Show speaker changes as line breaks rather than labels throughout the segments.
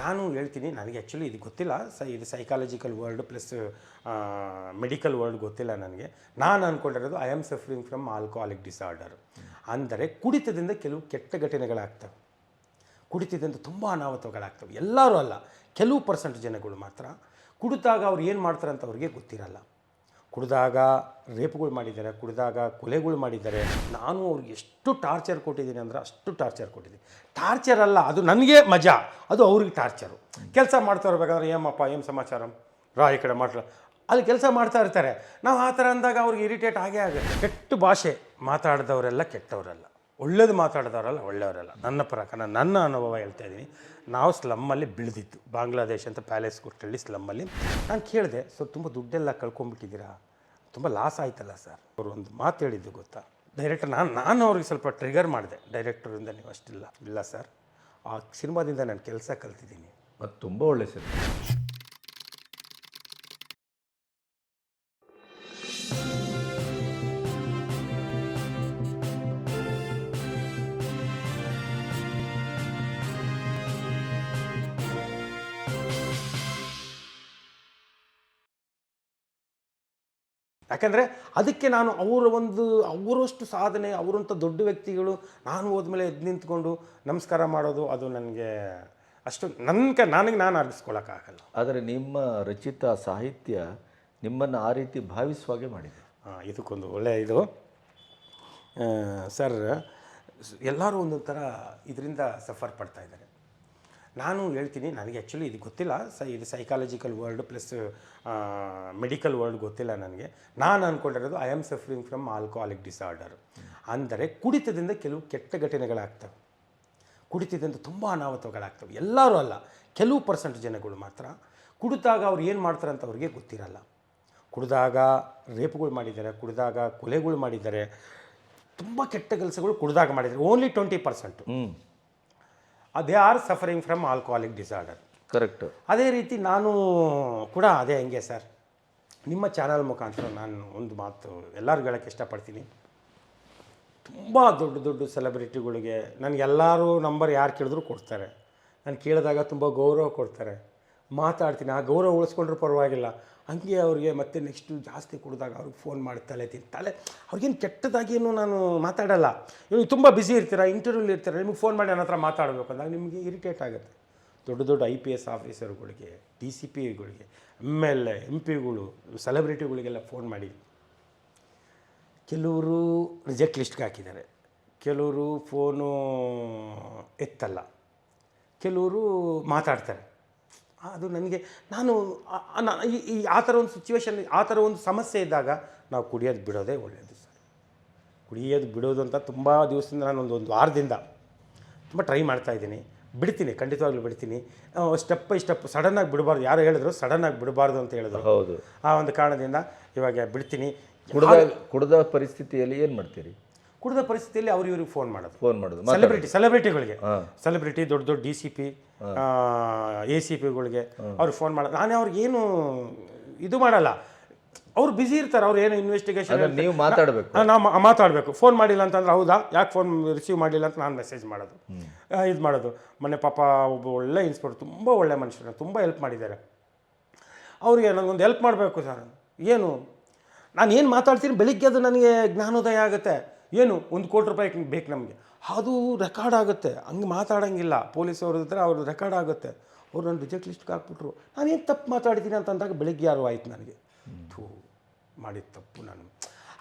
ನಾನು ಹೇಳ್ತೀನಿ, ನನಗೆ ಆ್ಯಕ್ಚುಲಿ ಇದು ಗೊತ್ತಿಲ್ಲ. ಸ, ಇದು psychological world plus medical world ಗೊತ್ತಿಲ್ಲ ನನಗೆ. ನಾನು ಅಂದ್ಕೊಂಡಿರೋದು I am suffering from alcoholic disorder ಅಂದರೆ ಕುಡಿತದಿಂದ ಕೆಲವು ಕೆಟ್ಟ ಘಟನೆಗಳಾಗ್ತವೆ. ಕುಡಿತದಿಂದ ತುಂಬ ಅನಾಹುತಗಳಾಗ್ತವೆ. ಎಲ್ಲರೂ ಅಲ್ಲ, ಕೆಲವು ಪರ್ಸೆಂಟ್ ಜನಗಳು ಮಾತ್ರ ಕುಡಿತಾಗ ಅವ್ರು ಏನು ಮಾಡ್ತಾರೆ ಅಂತ ಅವ್ರಿಗೆ ಗೊತ್ತಿರಲ್ಲ. ಕುಡಿದಾಗ ರೇಪ್ಗಳು ಮಾಡಿದ್ದಾರೆ, ಕುಡಿದಾಗ ಕೊಲೆಗಳು ಮಾಡಿದ್ದಾರೆ. ನಾನು ಅವ್ರಿಗೆ ಎಷ್ಟು ಟಾರ್ಚರ್ ಕೊಟ್ಟಿದ್ದೀನಿ ಅಂದರೆ ಅಷ್ಟು ಟಾರ್ಚರ್ ಕೊಟ್ಟಿದ್ದೀನಿ. ಟಾರ್ಚರ್ ಅಲ್ಲ, ಅದು ನನಗೆ ಮಜಾ, ಅದು ಅವ್ರಿಗೆ ಟಾರ್ಚರು. ಕೆಲಸ ಮಾಡ್ತಾ ಇರ್ಬೇಕಾದ್ರೆ ಏಮಪ್ಪ, ಏನು ಸಮಾಚಾರ? ರಾ, ಈ ಕಡೆ ಮಾಡ್ಲ. ಅಲ್ಲಿ ಕೆಲಸ ಮಾಡ್ತಾ ಇರ್ತಾರೆ. ನಾವು ಆ ಥರ ಅಂದಾಗ ಅವ್ರಿಗೆ ಇರಿಟೇಟ್ ಆಗೇ ಆಗುತ್ತೆ. ಕೆಟ್ಟ ಭಾಷೆ ಮಾತಾಡಿದವರೆಲ್ಲ ಕೆಟ್ಟವರಲ್ಲ. ಒಳ್ಳೇದು ಮಾತಾಡಿದವರಲ್ಲ ಒಳ್ಳೆಯವರಲ್ಲ. ನನ್ನ ಪ್ರಕಾರ, ನನ್ನ ಅನುಭವ ಹೇಳ್ತಾ ಇದ್ದೀನಿ. ನಾವು ಸ್ಲಮ್ಮಲ್ಲಿ ಬೆಳೆದಿದ್ದು ಬಾಂಗ್ಲಾದೇಶ್ ಅಂತ ಪ್ಯಾಲೇಸ್ ಕೊಟ್ಟಲ್ಲಿ ಸ್ಲಮ್ಮಲ್ಲಿ. ನಾನು ಕೇಳಿದೆ ಸೊ ತುಂಬ ದುಡ್ಡೆಲ್ಲ ಕಳ್ಕೊಂಬಿಟ್ಟಿದ್ದೀರಾ ತುಂಬ ಲಾಸ್ ಆಯ್ತಲ್ಲ ಸರ್ ಅವರು ಒಂದು ಮಾತು ಹೇಳಿದ್ದು ಗೊತ್ತಾ? ಡೈರೆಕ್ಟರ್ ನಾನು ನಾನು ಅವ್ರಿಗೆ ಸ್ವಲ್ಪ ಟ್ರಿಗರ್ ಮಾಡಿದೆ. ಡೈರೆಕ್ಟರಿಂದ ನೀವು ಅಷ್ಟಿಲ್ಲ, ಇಲ್ಲ ಸರ್ ಆ ಸಿನಿಮಾದಿಂದ ನಾನು ಕೆಲಸ ಕಲ್ತಿದ್ದೀನಿ.
ಅದು ತುಂಬ ಒಳ್ಳೆಯ ಸಿನಿಮಾ.
ಯಾಕಂದರೆ ಅದಕ್ಕೆ ನಾನು ಅವರ ಒಂದು ಅವರಷ್ಟು ಸಾಧನೆ ಅವರಂಥ ದೊಡ್ಡ ವ್ಯಕ್ತಿಗಳು ನಾನು ಹೋದ್ಮೇಲೆ ಎದ್ದು ನಿಂತ್ಕೊಂಡು ನಮಸ್ಕಾರ ಮಾಡೋದು ಅದು ನನಗೆ ಅಷ್ಟು ನನ್ನ ಕ ನನಗೆ ನಾನು ಅರ್ಗಿಸ್ಕೊಳಕ್ಕಾಗಲ್ಲ.
ಆದರೆ ನಿಮ್ಮ ರಚಿತ ಸಾಹಿತ್ಯ ನಿಮ್ಮನ್ನು ಆ ರೀತಿ ಭಾವಿಸುವಾಗೆ ಮಾಡಿದೆ.
ಹಾಂ ಇದಕ್ಕೊಂದು ಒಳ್ಳೆಯ ಇದು. ಸರ್ ಎಲ್ಲರೂ ಒಂದೊಂದು ಥರ ಇದರಿಂದ ಸಫರ್ ಪಡ್ತಾ ಇದ್ದಾರೆ. ನಾನು ಹೇಳ್ತೀನಿ, ನನಗೆ ಆ್ಯಕ್ಚುಲಿ ಇದು ಗೊತ್ತಿಲ್ಲ. ಸ, ಇದು psychological world plus medical world ಗೊತ್ತಿಲ್ಲ ನನಗೆ. ನಾನು ಅಂದ್ಕೊಂಡಿರೋದು I am suffering from alcoholic disorder ಅಂದರೆ ಕುಡಿತದಿಂದ ಕೆಲವು ಕೆಟ್ಟ ಘಟನೆಗಳಾಗ್ತವೆ. ಕುಡಿತದಿಂದ ತುಂಬ ಅನಾಹುತಗಳಾಗ್ತವೆ. ಎಲ್ಲರೂ ಅಲ್ಲ, ಕೆಲವು ಪರ್ಸೆಂಟ್ ಜನಗಳು ಮಾತ್ರ ಕುಡಿದಾಗ ಅವ್ರು ಏನು ಮಾಡ್ತಾರೆ ಅಂತ ಅವ್ರಿಗೆ ಗೊತ್ತಿರಲ್ಲ. ಕುಡಿದಾಗ ರೇಪ್ಗಳು ಮಾಡಿದ್ದಾರೆ, ಕುಡಿದಾಗ ಕೊಲೆಗಳು ಮಾಡಿದ್ದಾರೆ. ತುಂಬ ಕೆಟ್ಟ ಕೆಲಸಗಳು ಕುಡಿದಾಗ ಮಾಡಿದ್ದಾರೆ. Only twenty percent they are suffering from alcoholic disorder
correct
ಅದೇ ರೀತಿ ನಾನು ಕೂಡ ಅದೇ ಹಂಗೆ ಸರ್. ನಿಮ್ಮ ಚಾನಲ್ ಮುಖಾಂತರ ನಾನು ಒಂದು ಮಾತು ಎಲ್ಲರಿಗೂ ಹೇಳೋಕ್ಕೆ ಇಷ್ಟಪಡ್ತೀನಿ. ತುಂಬ ದೊಡ್ಡ ದೊಡ್ಡ ಸೆಲೆಬ್ರಿಟಿಗಳಿಗೆ ನನಗೆಲ್ಲರೂ ನಂಬರ್ ಯಾರು ಕೇಳಿದ್ರು ಕೊಡ್ತಾರೆ. ನಾನು ಕೇಳಿದಾಗ ತುಂಬ ಗೌರವ ಕೊಡ್ತಾರೆ. ಮಾತಾಡ್ತೀನಿ. ಆ ಗೌರವ ಉಳಿಸ್ಕೊಂಡ್ರೂ ಪರವಾಗಿಲ್ಲ. ಹಂಗೆ ಅವ್ರಿಗೆ ಮತ್ತೆ ನೆಕ್ಸ್ಟು ಜಾಸ್ತಿ ಕುಡಿದಾಗ ಅವ್ರಿಗೆ ಫೋನ್ ಮಾಡಿ ತಲೆ ತಿನ್, ತಲೆ, ಅವ್ರಿಗೇನು ಕೆಟ್ಟದಾಗೇನು ನಾನು ಮಾತಾಡಲ್ಲ. ನೀವು ತುಂಬ ಬ್ಯುಸಿ ಇರ್ತೀರಾ ಇಂಟರ್ವ್ಯೂಲಿ ಇರ್ತೀರ, ನಿಮಗೆ ಫೋನ್ ಮಾಡಿ ನನ್ನ ಹತ್ರ ಮಾತಾಡಬೇಕು ಅಂದಾಗ ನಿಮಗೆ ಇರಿಟೇಟ್ ಆಗುತ್ತೆ. ದೊಡ್ಡ ದೊಡ್ಡ ಐ ಪಿ ಎಸ್ ಆಫೀಸರ್ಗಳಿಗೆ ಡಿ ಸಿ ಪಿಗಳಿಗೆ ಎಂ ಎಲ್ ಎ ಎಂ ಪಿಗಳು ಸೆಲೆಬ್ರಿಟಿಗಳಿಗೆಲ್ಲ ಫೋನ್ ಮಾಡಿ. ಕೆಲವರು ರಿಜೆಕ್ಟ್ ಲಿಸ್ಟ್ಗೆ ಹಾಕಿದ್ದಾರೆ. ಕೆಲವರು ಫೋನು ಎತ್ತಲ್ಲ. ಕೆಲವರು ಮಾತಾಡ್ತಾರೆ. ಅದು ನನಗೆ ನಾನು ಈ ಆ ಥರ ಒಂದು ಸಿಚುವೇಶನ್ ಆ ಥರ ಒಂದು ಸಮಸ್ಯೆ ಇದ್ದಾಗ ನಾವು ಕುಡಿಯೋದು ಬಿಡೋದೇ ಒಳ್ಳೆಯದು ಸರ್. ಕುಡಿಯೋದು ಬಿಡೋದು ಅಂತ ತುಂಬ ದಿವಸದಿಂದ ನಾನು ಒಂದು ಒಂದು ವಾರದಿಂದ ತುಂಬ ಟ್ರೈ ಮಾಡ್ತಾ ಇದ್ದೀನಿ. ಬಿಡ್ತೀನಿ ಖಂಡಿತವಾಗ್ಲೂ ಬಿಡ್ತೀನಿ. ಸ್ಟೆಪ್ ಬೈ ಸ್ಟೆಪ್ ಸಡನ್ನಾಗಿ ಬಿಡಬಾರ್ದು. ಯಾರು ಹೇಳಿದ್ರು ಸಡನ್ನಾಗಿ ಬಿಡಬಾರ್ದು ಅಂತ ಹೇಳಿದ್ರು.
ಹೌದು.
ಆ ಒಂದು ಕಾರಣದಿಂದ ಇವಾಗ ಬಿಡ್ತೀನಿ.
ಕುಡಿದ ಕುಡಿದ ಪರಿಸ್ಥಿತಿಯಲ್ಲಿ ಏನು ಮಾಡ್ತೀರಿ?
ಕುಡಿದ ಪರಿಸ್ಥಿತಿಯಲ್ಲಿ ಅವ್ರು ಇವ್ರಿಗೆ ಫೋನ್ ಮಾಡೋದು.
ಫೋನ್ ಮಾಡೋದು
ಸೆಲೆಬ್ರಿಟಿ ಸೆಲೆಬ್ರಿಟಿಗಳಿಗೆ ಸೆಲೆಬ್ರಿಟಿ ದೊಡ್ಡ ದೊಡ್ಡ D C P A C ಪಿಗಳಿಗೆ ಅವ್ರಿಗೆ ಫೋನ್ ಮಾಡೋದು. ನಾನೇ ಅವ್ರಿಗೆ ಏನು ಇದು ಮಾಡಲ್ಲ. ಅವ್ರು ಬಿಸಿ ಇರ್ತಾರೆ ಅವ್ರು ಏನು ಇನ್ವೆಸ್ಟಿಗೇಷನ್
ನೀವು ಮಾತಾಡಬೇಕು.
ನಾವು ಮಾತಾಡಬೇಕು. ಫೋನ್ ಮಾಡಿಲ್ಲ ಅಂತಂದ್ರೆ ಹೌದಾ? ಯಾಕೆ ಫೋನ್ ರಿಸೀವ್ ಮಾಡಿಲ್ಲ ಅಂತ ನಾನು ಮೆಸೇಜ್ ಮಾಡೋದು. ಇದು ಮಾಡೋದು. ಮೊನ್ನೆ ಪಾಪ ಒಬ್ಬ ಒಳ್ಳೆ ಇನ್ಸ್ಪೆಕ್ಟರ್ ತುಂಬ ಒಳ್ಳೆ ಮನುಷ್ಯರು ತುಂಬ ಹೆಲ್ಪ್ ಮಾಡಿದ್ದಾರೆ. ಅವ್ರಿಗೆ ನನಗೊಂದು ಹೆಲ್ಪ್ ಮಾಡಬೇಕು ಸರ್. ಏನು? ನಾನು ಏನು ಮಾತಾಡ್ತೀನಿ? ಬೆಳಿಗ್ಗೆ ಅದು ನನಗೆ ಜ್ಞಾನೋದಯ ಆಗುತ್ತೆ. ಏನು ಒಂದು ಕೋಟಿ ರೂಪಾಯಿ ಬೇಕು ನಮಗೆ. ಅದು ರೆಕಾರ್ಡ್ ಆಗುತ್ತೆ. ಹಂಗೆ ಮಾತಾಡೋಂಗಿಲ್ಲ. ಪೊಲೀಸ್ ಅವ್ರ ಹತ್ರ ಅವ್ರದ್ದು ರೆಕಾರ್ಡ್ ಆಗುತ್ತೆ. ಅವ್ರು ನನ್ನ ರಿಜೆಕ್ಟ್ ಲಿಸ್ಟ್ಗೆ ಹಾಕ್ಬಿಟ್ರು. ನಾನೇನು ತಪ್ಪು ಮಾತಾಡಿದ್ದೀನಿ ಅಂತ ಅಂದಾಗ ಬೆಳಿಗ್ಗೆ ಯಾರು ಆಯ್ತು ನನಗೆ. ಥೂ, ಮಾಡಿದ ತಪ್ಪು ನಾನು.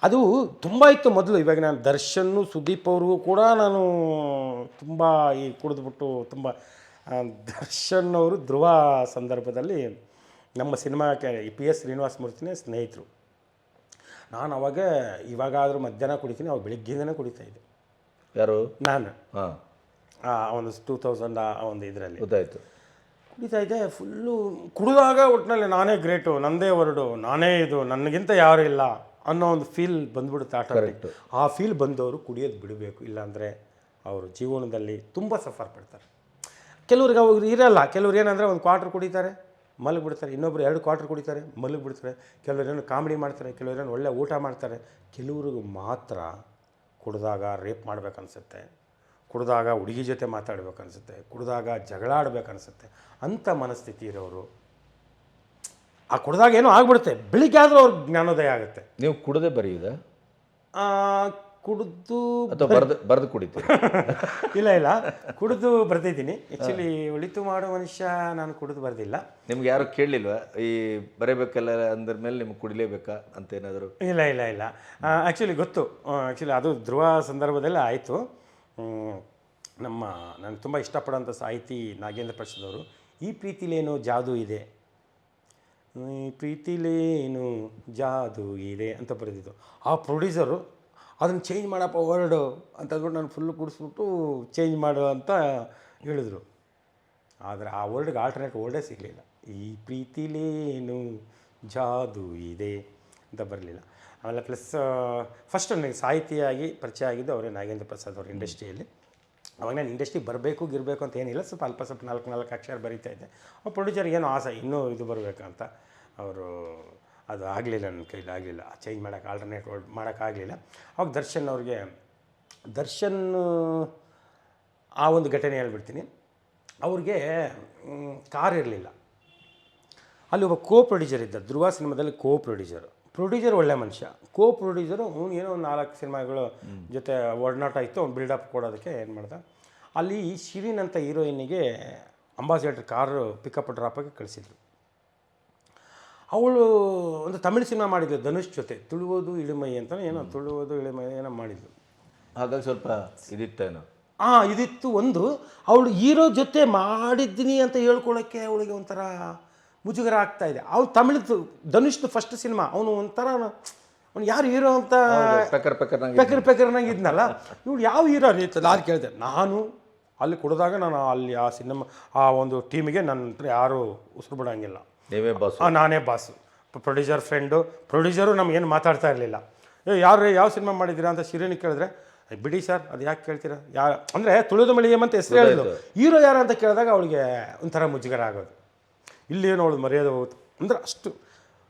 ಅದು ತುಂಬ ಇತ್ತು ಮೊದಲು. ಇವಾಗ ನಾನು ದರ್ಶನ್ನು ಸುದೀಪ್ ಅವ್ರಿಗೂ ಕೂಡ ನಾನು ತುಂಬ ಈ ಕುಡಿದ್ಬಿಟ್ಟು ತುಂಬ ದರ್ಶನ್ ಅವರು ಧ್ರುವ ಸಂದರ್ಭದಲ್ಲಿ ನಮ್ಮ ಸಿನಿಮಾಕ್ಕೆ ಪಿ ಎಸ್ ಶ್ರೀನಿವಾಸ ಮೂರ್ತಿನೇ ಸ್ನೇಹಿತರು. ನಾನು ಅವಾಗ ಇವಾಗಾದರೂ ಮಧ್ಯಾಹ್ನ ಕುಡಿತೀನಿ ಅವಾಗ ಬೆಳಿಗ್ಗೆಯಿಂದನೇ ಕುಡಿತಾ ಇದ್ದೆ.
ಯಾರು?
ನಾನು.
ಹಾಂ.
ಆ ಒಂದು ಟೂ ತೌಸಂಡ್ ಆ ಒಂದು ಇದರಲ್ಲಿ.
ಗೊತ್ತಾಯ್ತು.
ಕುಡಿತಾ ಇದ್ದೆ ಫುಲ್ಲು ಕುಡಿದಾಗ ಒಟ್ಟಿನಲ್ಲಿ ನಾನೇ ಗ್ರೇಟು ನಂದೇ ಹೊರಡು ನಾನೇ ಇದು ನನಗಿಂತ ಯಾರು ಇಲ್ಲ ಅನ್ನೋ ಒಂದು ಫೀಲ್ ಬಂದ್ಬಿಡುತ್ತೆ ಆಟೋಮೆಟಿಕ್ ಆ ಫೀಲ್ ಬಂದವರು ಕುಡಿಯೋದು ಬಿಡಬೇಕು ಇಲ್ಲಾಂದರೆ ಅವರು ಜೀವನದಲ್ಲಿ ತುಂಬ ಸಫರ್ ಪಡ್ತಾರೆ. ಕೆಲವ್ರಿಗೆ ಅವ್ರು ಇರಲ್ಲ ಕೆಲವ್ರು ಏನಂದರೆ ಒಂದು ಕ್ವಾರ್ಟರ್ ಕುಡಿತಾರೆ. ಮಲಗಿಬಿಡ್ತಾರೆ. ಇನ್ನೊಬ್ಬರು ಎರಡು ಕ್ವಾರ್ಟರ್ ಕುಡಿತಾರೆ ಮಲಗಿಬಿಡ್ತಾರೆ. ಕೆಲವರೇನು ಕಾಮಿಡಿ ಮಾಡ್ತಾರೆ ಕೆಲವರೇನು ಒಳ್ಳೆ ಊಟ ಮಾಡ್ತಾರೆ. ಕೆಲವ್ರಿಗೆ ಮಾತ್ರ ಕುಡಿದಾಗ ರೇಪ್ ಮಾಡ್ಬೇಕನ್ಸುತ್ತೆ. ಕುಡಿದಾಗ ಹುಡುಗಿ ಜೊತೆ ಮಾತಾಡ್ಬೇಕು ಕುಡಿದಾಗ ಜಗಳ ಆಡ್ಬೇಕು ಅನಿಸುತ್ತೆ ಅಂಥ ಮನಸ್ಥಿತಿ ಇರೋರು ಆ ಕುಡಿದಾಗ ಏನೋ ಆಗ್ಬಿಡುತ್ತೆ. ಬೆಳಿಗ್ಗೆ ಆದರೂ ಅವ್ರಿಗೆ ಜ್ಞಾನೋದಯ ಆಗುತ್ತೆ.
ನೀವು ಕುಡದೆ ಬರೆಯುವುದಾ?
ಕುಡ್ದು
ಅಥವಾ ಬರೆದು ಬರೆದು ಕುಡಿತೀರಿ?
ಇಲ್ಲ ಇಲ್ಲ. ಕುಡಿದು ಬರ್ತಿದ್ದೀನಿ ಆ್ಯಕ್ಚುಲಿ ಉಳಿತು ಮಾಡೋ ಮನುಷ್ಯ ನಾನು ಕುಡಿದು ಬರೆದಿಲ್ಲ.
ನಿಮ್ಗೆ ಯಾರು ಕೇಳಲಿಲ್ವಾ ಈ ಬರೀಬೇಕಲ್ಲ ಅಂದ್ರ ಮೇಲೆ ನಿಮ್ಗೆ ಕುಡಿಲೇಬೇಕಾ ಅಂತ ಏನಾದರೂ?
ಇಲ್ಲ ಇಲ್ಲ ಇಲ್ಲ. ಆ್ಯಕ್ಚುಲಿ ಗೊತ್ತು. ಆ್ಯಕ್ಚುಲಿ ಅದು ಧ್ರುವ ಸಂದರ್ಭದಲ್ಲೇ ಆಯಿತು. ನಮ್ಮ ನಾನು ತುಂಬ ಇಷ್ಟಪಡೋಂಥ ಸಾಹಿತಿ ನಾಗೇಂದ್ರ ಪ್ರಸಾದ್ ಅವರು ಈ ಪ್ರೀತಿಲೇನು ಜಾದು ಇದೆ. ಈ ಪ್ರೀತಿಲೇನು ಜಾದು ಇದೆ ಅಂತ ಬರೆದಿದ್ದು. ಆ ಪ್ರೊಡ್ಯೂಸರು ಅದನ್ನು ಚೇಂಜ್ ಮಾಡಪ್ಪ ವರ್ಡು ಅಂತ ಅಂದ್ಬಿಟ್ಟು ನಾನು ಫುಲ್ಲು ಕುಡಿಸ್ಬಿಟ್ಟು ಚೇಂಜ್ ಮಾಡು ಅಂತ ಹೇಳಿದರು. ಆದರೆ ಆ ವರ್ಡ್ಗೆ ಆಲ್ಟರ್ನೇಟ್ ವರ್ಡೇ ಸಿಗಲಿಲ್ಲ. ಈ ಪ್ರೀತಿಲೇನು ಜಾದು ಇದೆ ಅಂತ ಬರಲಿಲ್ಲ. ಆಮೇಲೆ ಪ್ಲಸ್ ಫಸ್ಟ್ ನನಗೆ ಸಾಹಿತಿಯಾಗಿ ಪರಿಚಯ ಆಗಿದ್ದು ಅವರೇ ನಾಗೇಂದ್ರ ಪ್ರಸಾದ್ ಅವರು ಇಂಡಸ್ಟ್ರಿಯಲ್ಲಿ. ಅವಾಗ ನಾನು ಇಂಡಸ್ಟ್ರಿಗೆ ಬರಬೇಕು ಗಿರಬೇಕು ಅಂತ ಏನಿಲ್ಲ, ಸ್ವಲ್ಪ ಅಲ್ಪ ಸ್ವಲ್ಪ ನಾಲ್ಕು ನಾಲ್ಕು ಅಕ್ಷರ ಬರೀತಾ ಇದ್ದೆ. ಅವ್ರ ಪ್ರೊಡ್ಯೂಸರ್ಗೆ ಏನೋ ಆಸೆ, ಇನ್ನೂ ಇದು ಬರಬೇಕಂತ. ಅವರು ಅದು ಆಗಲಿಲ್ಲ ನನ್ನ ಕೈಲಿ ಆಗಲಿಲ್ಲ. ಚೇಂಜ್ ಮಾಡೋಕ್ಕೆ ಆಲ್ಟರ್ನೇಟ್ ಮಾಡೋಕ್ಕಾಗಲಿಲ್ಲ ಅವಾಗ ದರ್ಶನ್ ಅವ್ರಿಗೆ, ದರ್ಶನ್, ಆ ಒಂದು ಘಟನೆ ಹೇಳ್ಬಿಡ್ತೀನಿ. ಅವ್ರಿಗೆ ಕಾರ್ ಇರಲಿಲ್ಲ. ಅಲ್ಲಿ ಒಬ್ಬ ಕೋ ಪ್ರೊಡ್ಯೂಸರ್ ಇದ್ದ, ಧ್ರುವ ಸಿನಿಮಾದಲ್ಲಿ ಕೋ ಪ್ರೊಡ್ಯೂಸರು ಪ್ರೊಡ್ಯೂಸರ್ ಒಳ್ಳೆ ಮನುಷ್ಯ. ಕೋ ಪ್ರೊಡ್ಯೂಸರು ಅವ್ನು ಏನೋ ಒಂದು ನಾಲ್ಕು ಸಿನಿಮಾಗಳು ಜೊತೆ ಒಡನಾಟ ಇತ್ತು, ಅವ್ನು ಬಿಲ್ಡಪ್ ಕೊಡೋದಕ್ಕೆ ಏನು ಮಾಡ್ದ? ಅಲ್ಲಿ ಶಿರೀನ್ ಅಂತ ಹೀರೋಯಿನಿಗೆ ಅಂಬಾಸಿಡರ್ ಕಾರು ಪಿಕಪ್ ಡ್ರಾಪಾಗಿ ಕಳಿಸಿದ್ರು. ಅವಳು ಒಂದು ತಮಿಳು ಸಿನಿಮಾ ಮಾಡಿದ್ಲು ಧನುಷ್ ಜೊತೆ. ತುಳುವುದು ಇಳಿಮೈ ಅಂತ ಏನೋ ತುಳುವುದು ಇಳಿಮೈ ಏನೋ ಮಾಡಿದ್ಲು
ಹಾಗಾಗಿ ಸ್ವಲ್ಪ ಇದಿತ್ತೇನೋ?
ಆ ಇದಿತ್ತು ಒಂದು. ಅವಳು ಹೀರೋ ಜೊತೆ ಮಾಡಿದ್ದೀನಿ ಅಂತ ಹೇಳ್ಕೊಳ್ಳೋಕ್ಕೆ ಅವಳಿಗೆ ಒಂಥರ ಮುಜುಗರ ಆಗ್ತಾ ಇದೆ. ಅವ್ಳು ತಮಿಳ್ದು ಧನುಷ್ದು ಫಸ್ಟ್ ಸಿನಿಮಾ. ಅವನು ಒಂಥರ ಅವ್ನು ಯಾರು ಹೀರೋ ಅಂತ
ಪೆಕರ್ ಪೆಕರ್ ನಂಗೆ
ಪೆಕರ್ ಪೆಕರ್ನಾಗ ಇದ್ನಲ್ಲ? ಇವಳು ಯಾವ ಹೀರೋ ಅಂತ ನಾನು ಕೇಳಿದೆ? ನಾನು ಅಲ್ಲಿ ಕೊಡಿದಾಗ ನಾನು ಅಲ್ಲಿ ಆ ಸಿನಿಮಾ ಆ ಒಂದು ಟೀಮಿಗೆ ನನ್ನ ಹತ್ರ ಯಾರೂ ಉಸಿರು ಬಿಡೋಂಗಿಲ್ಲ.
ನೀವೇ ಬಾಸ್.
ನಾನೇ ಬಾಸು. ಪ್ರೊಡ್ಯೂಸರ್ ಫ್ರೆಂಡು ಪ್ರೊಡ್ಯೂಸರು ನಮಗೇನು ಮಾತಾಡ್ತಾ ಇರಲಿಲ್ಲ. ಏ ಯಾರು ಯಾವ ಸಿನಿಮಾ ಮಾಡಿದ್ದೀರಾ ಅಂತ ಶಿರೀನಿ ಕೇಳಿದ್ರೆ ಬಿಡಿ ಸರ್ ಅದು ಯಾಕೆ ಕೇಳ್ತೀರಾ? ಯಾರು ಅಂದರೆ ತುಳಿದು ಮಳಿಯಮ್ ಅಂತ ಹೆಸರು ಹೇಳಿದ್ರು ಹೀರೋ ಯಾರು ಅಂತ ಕೇಳಿದಾಗ ಅವಳಿಗೆ ಒಂಥರ ಮುಜುಗರ ಆಗೋದು. ಇಲ್ಲೇನು ಅವಳು ಮರ್ಯಾದೆ ಹೋಗುತ್ತೆ. ಅಂದ್ರೆ ಅಷ್ಟು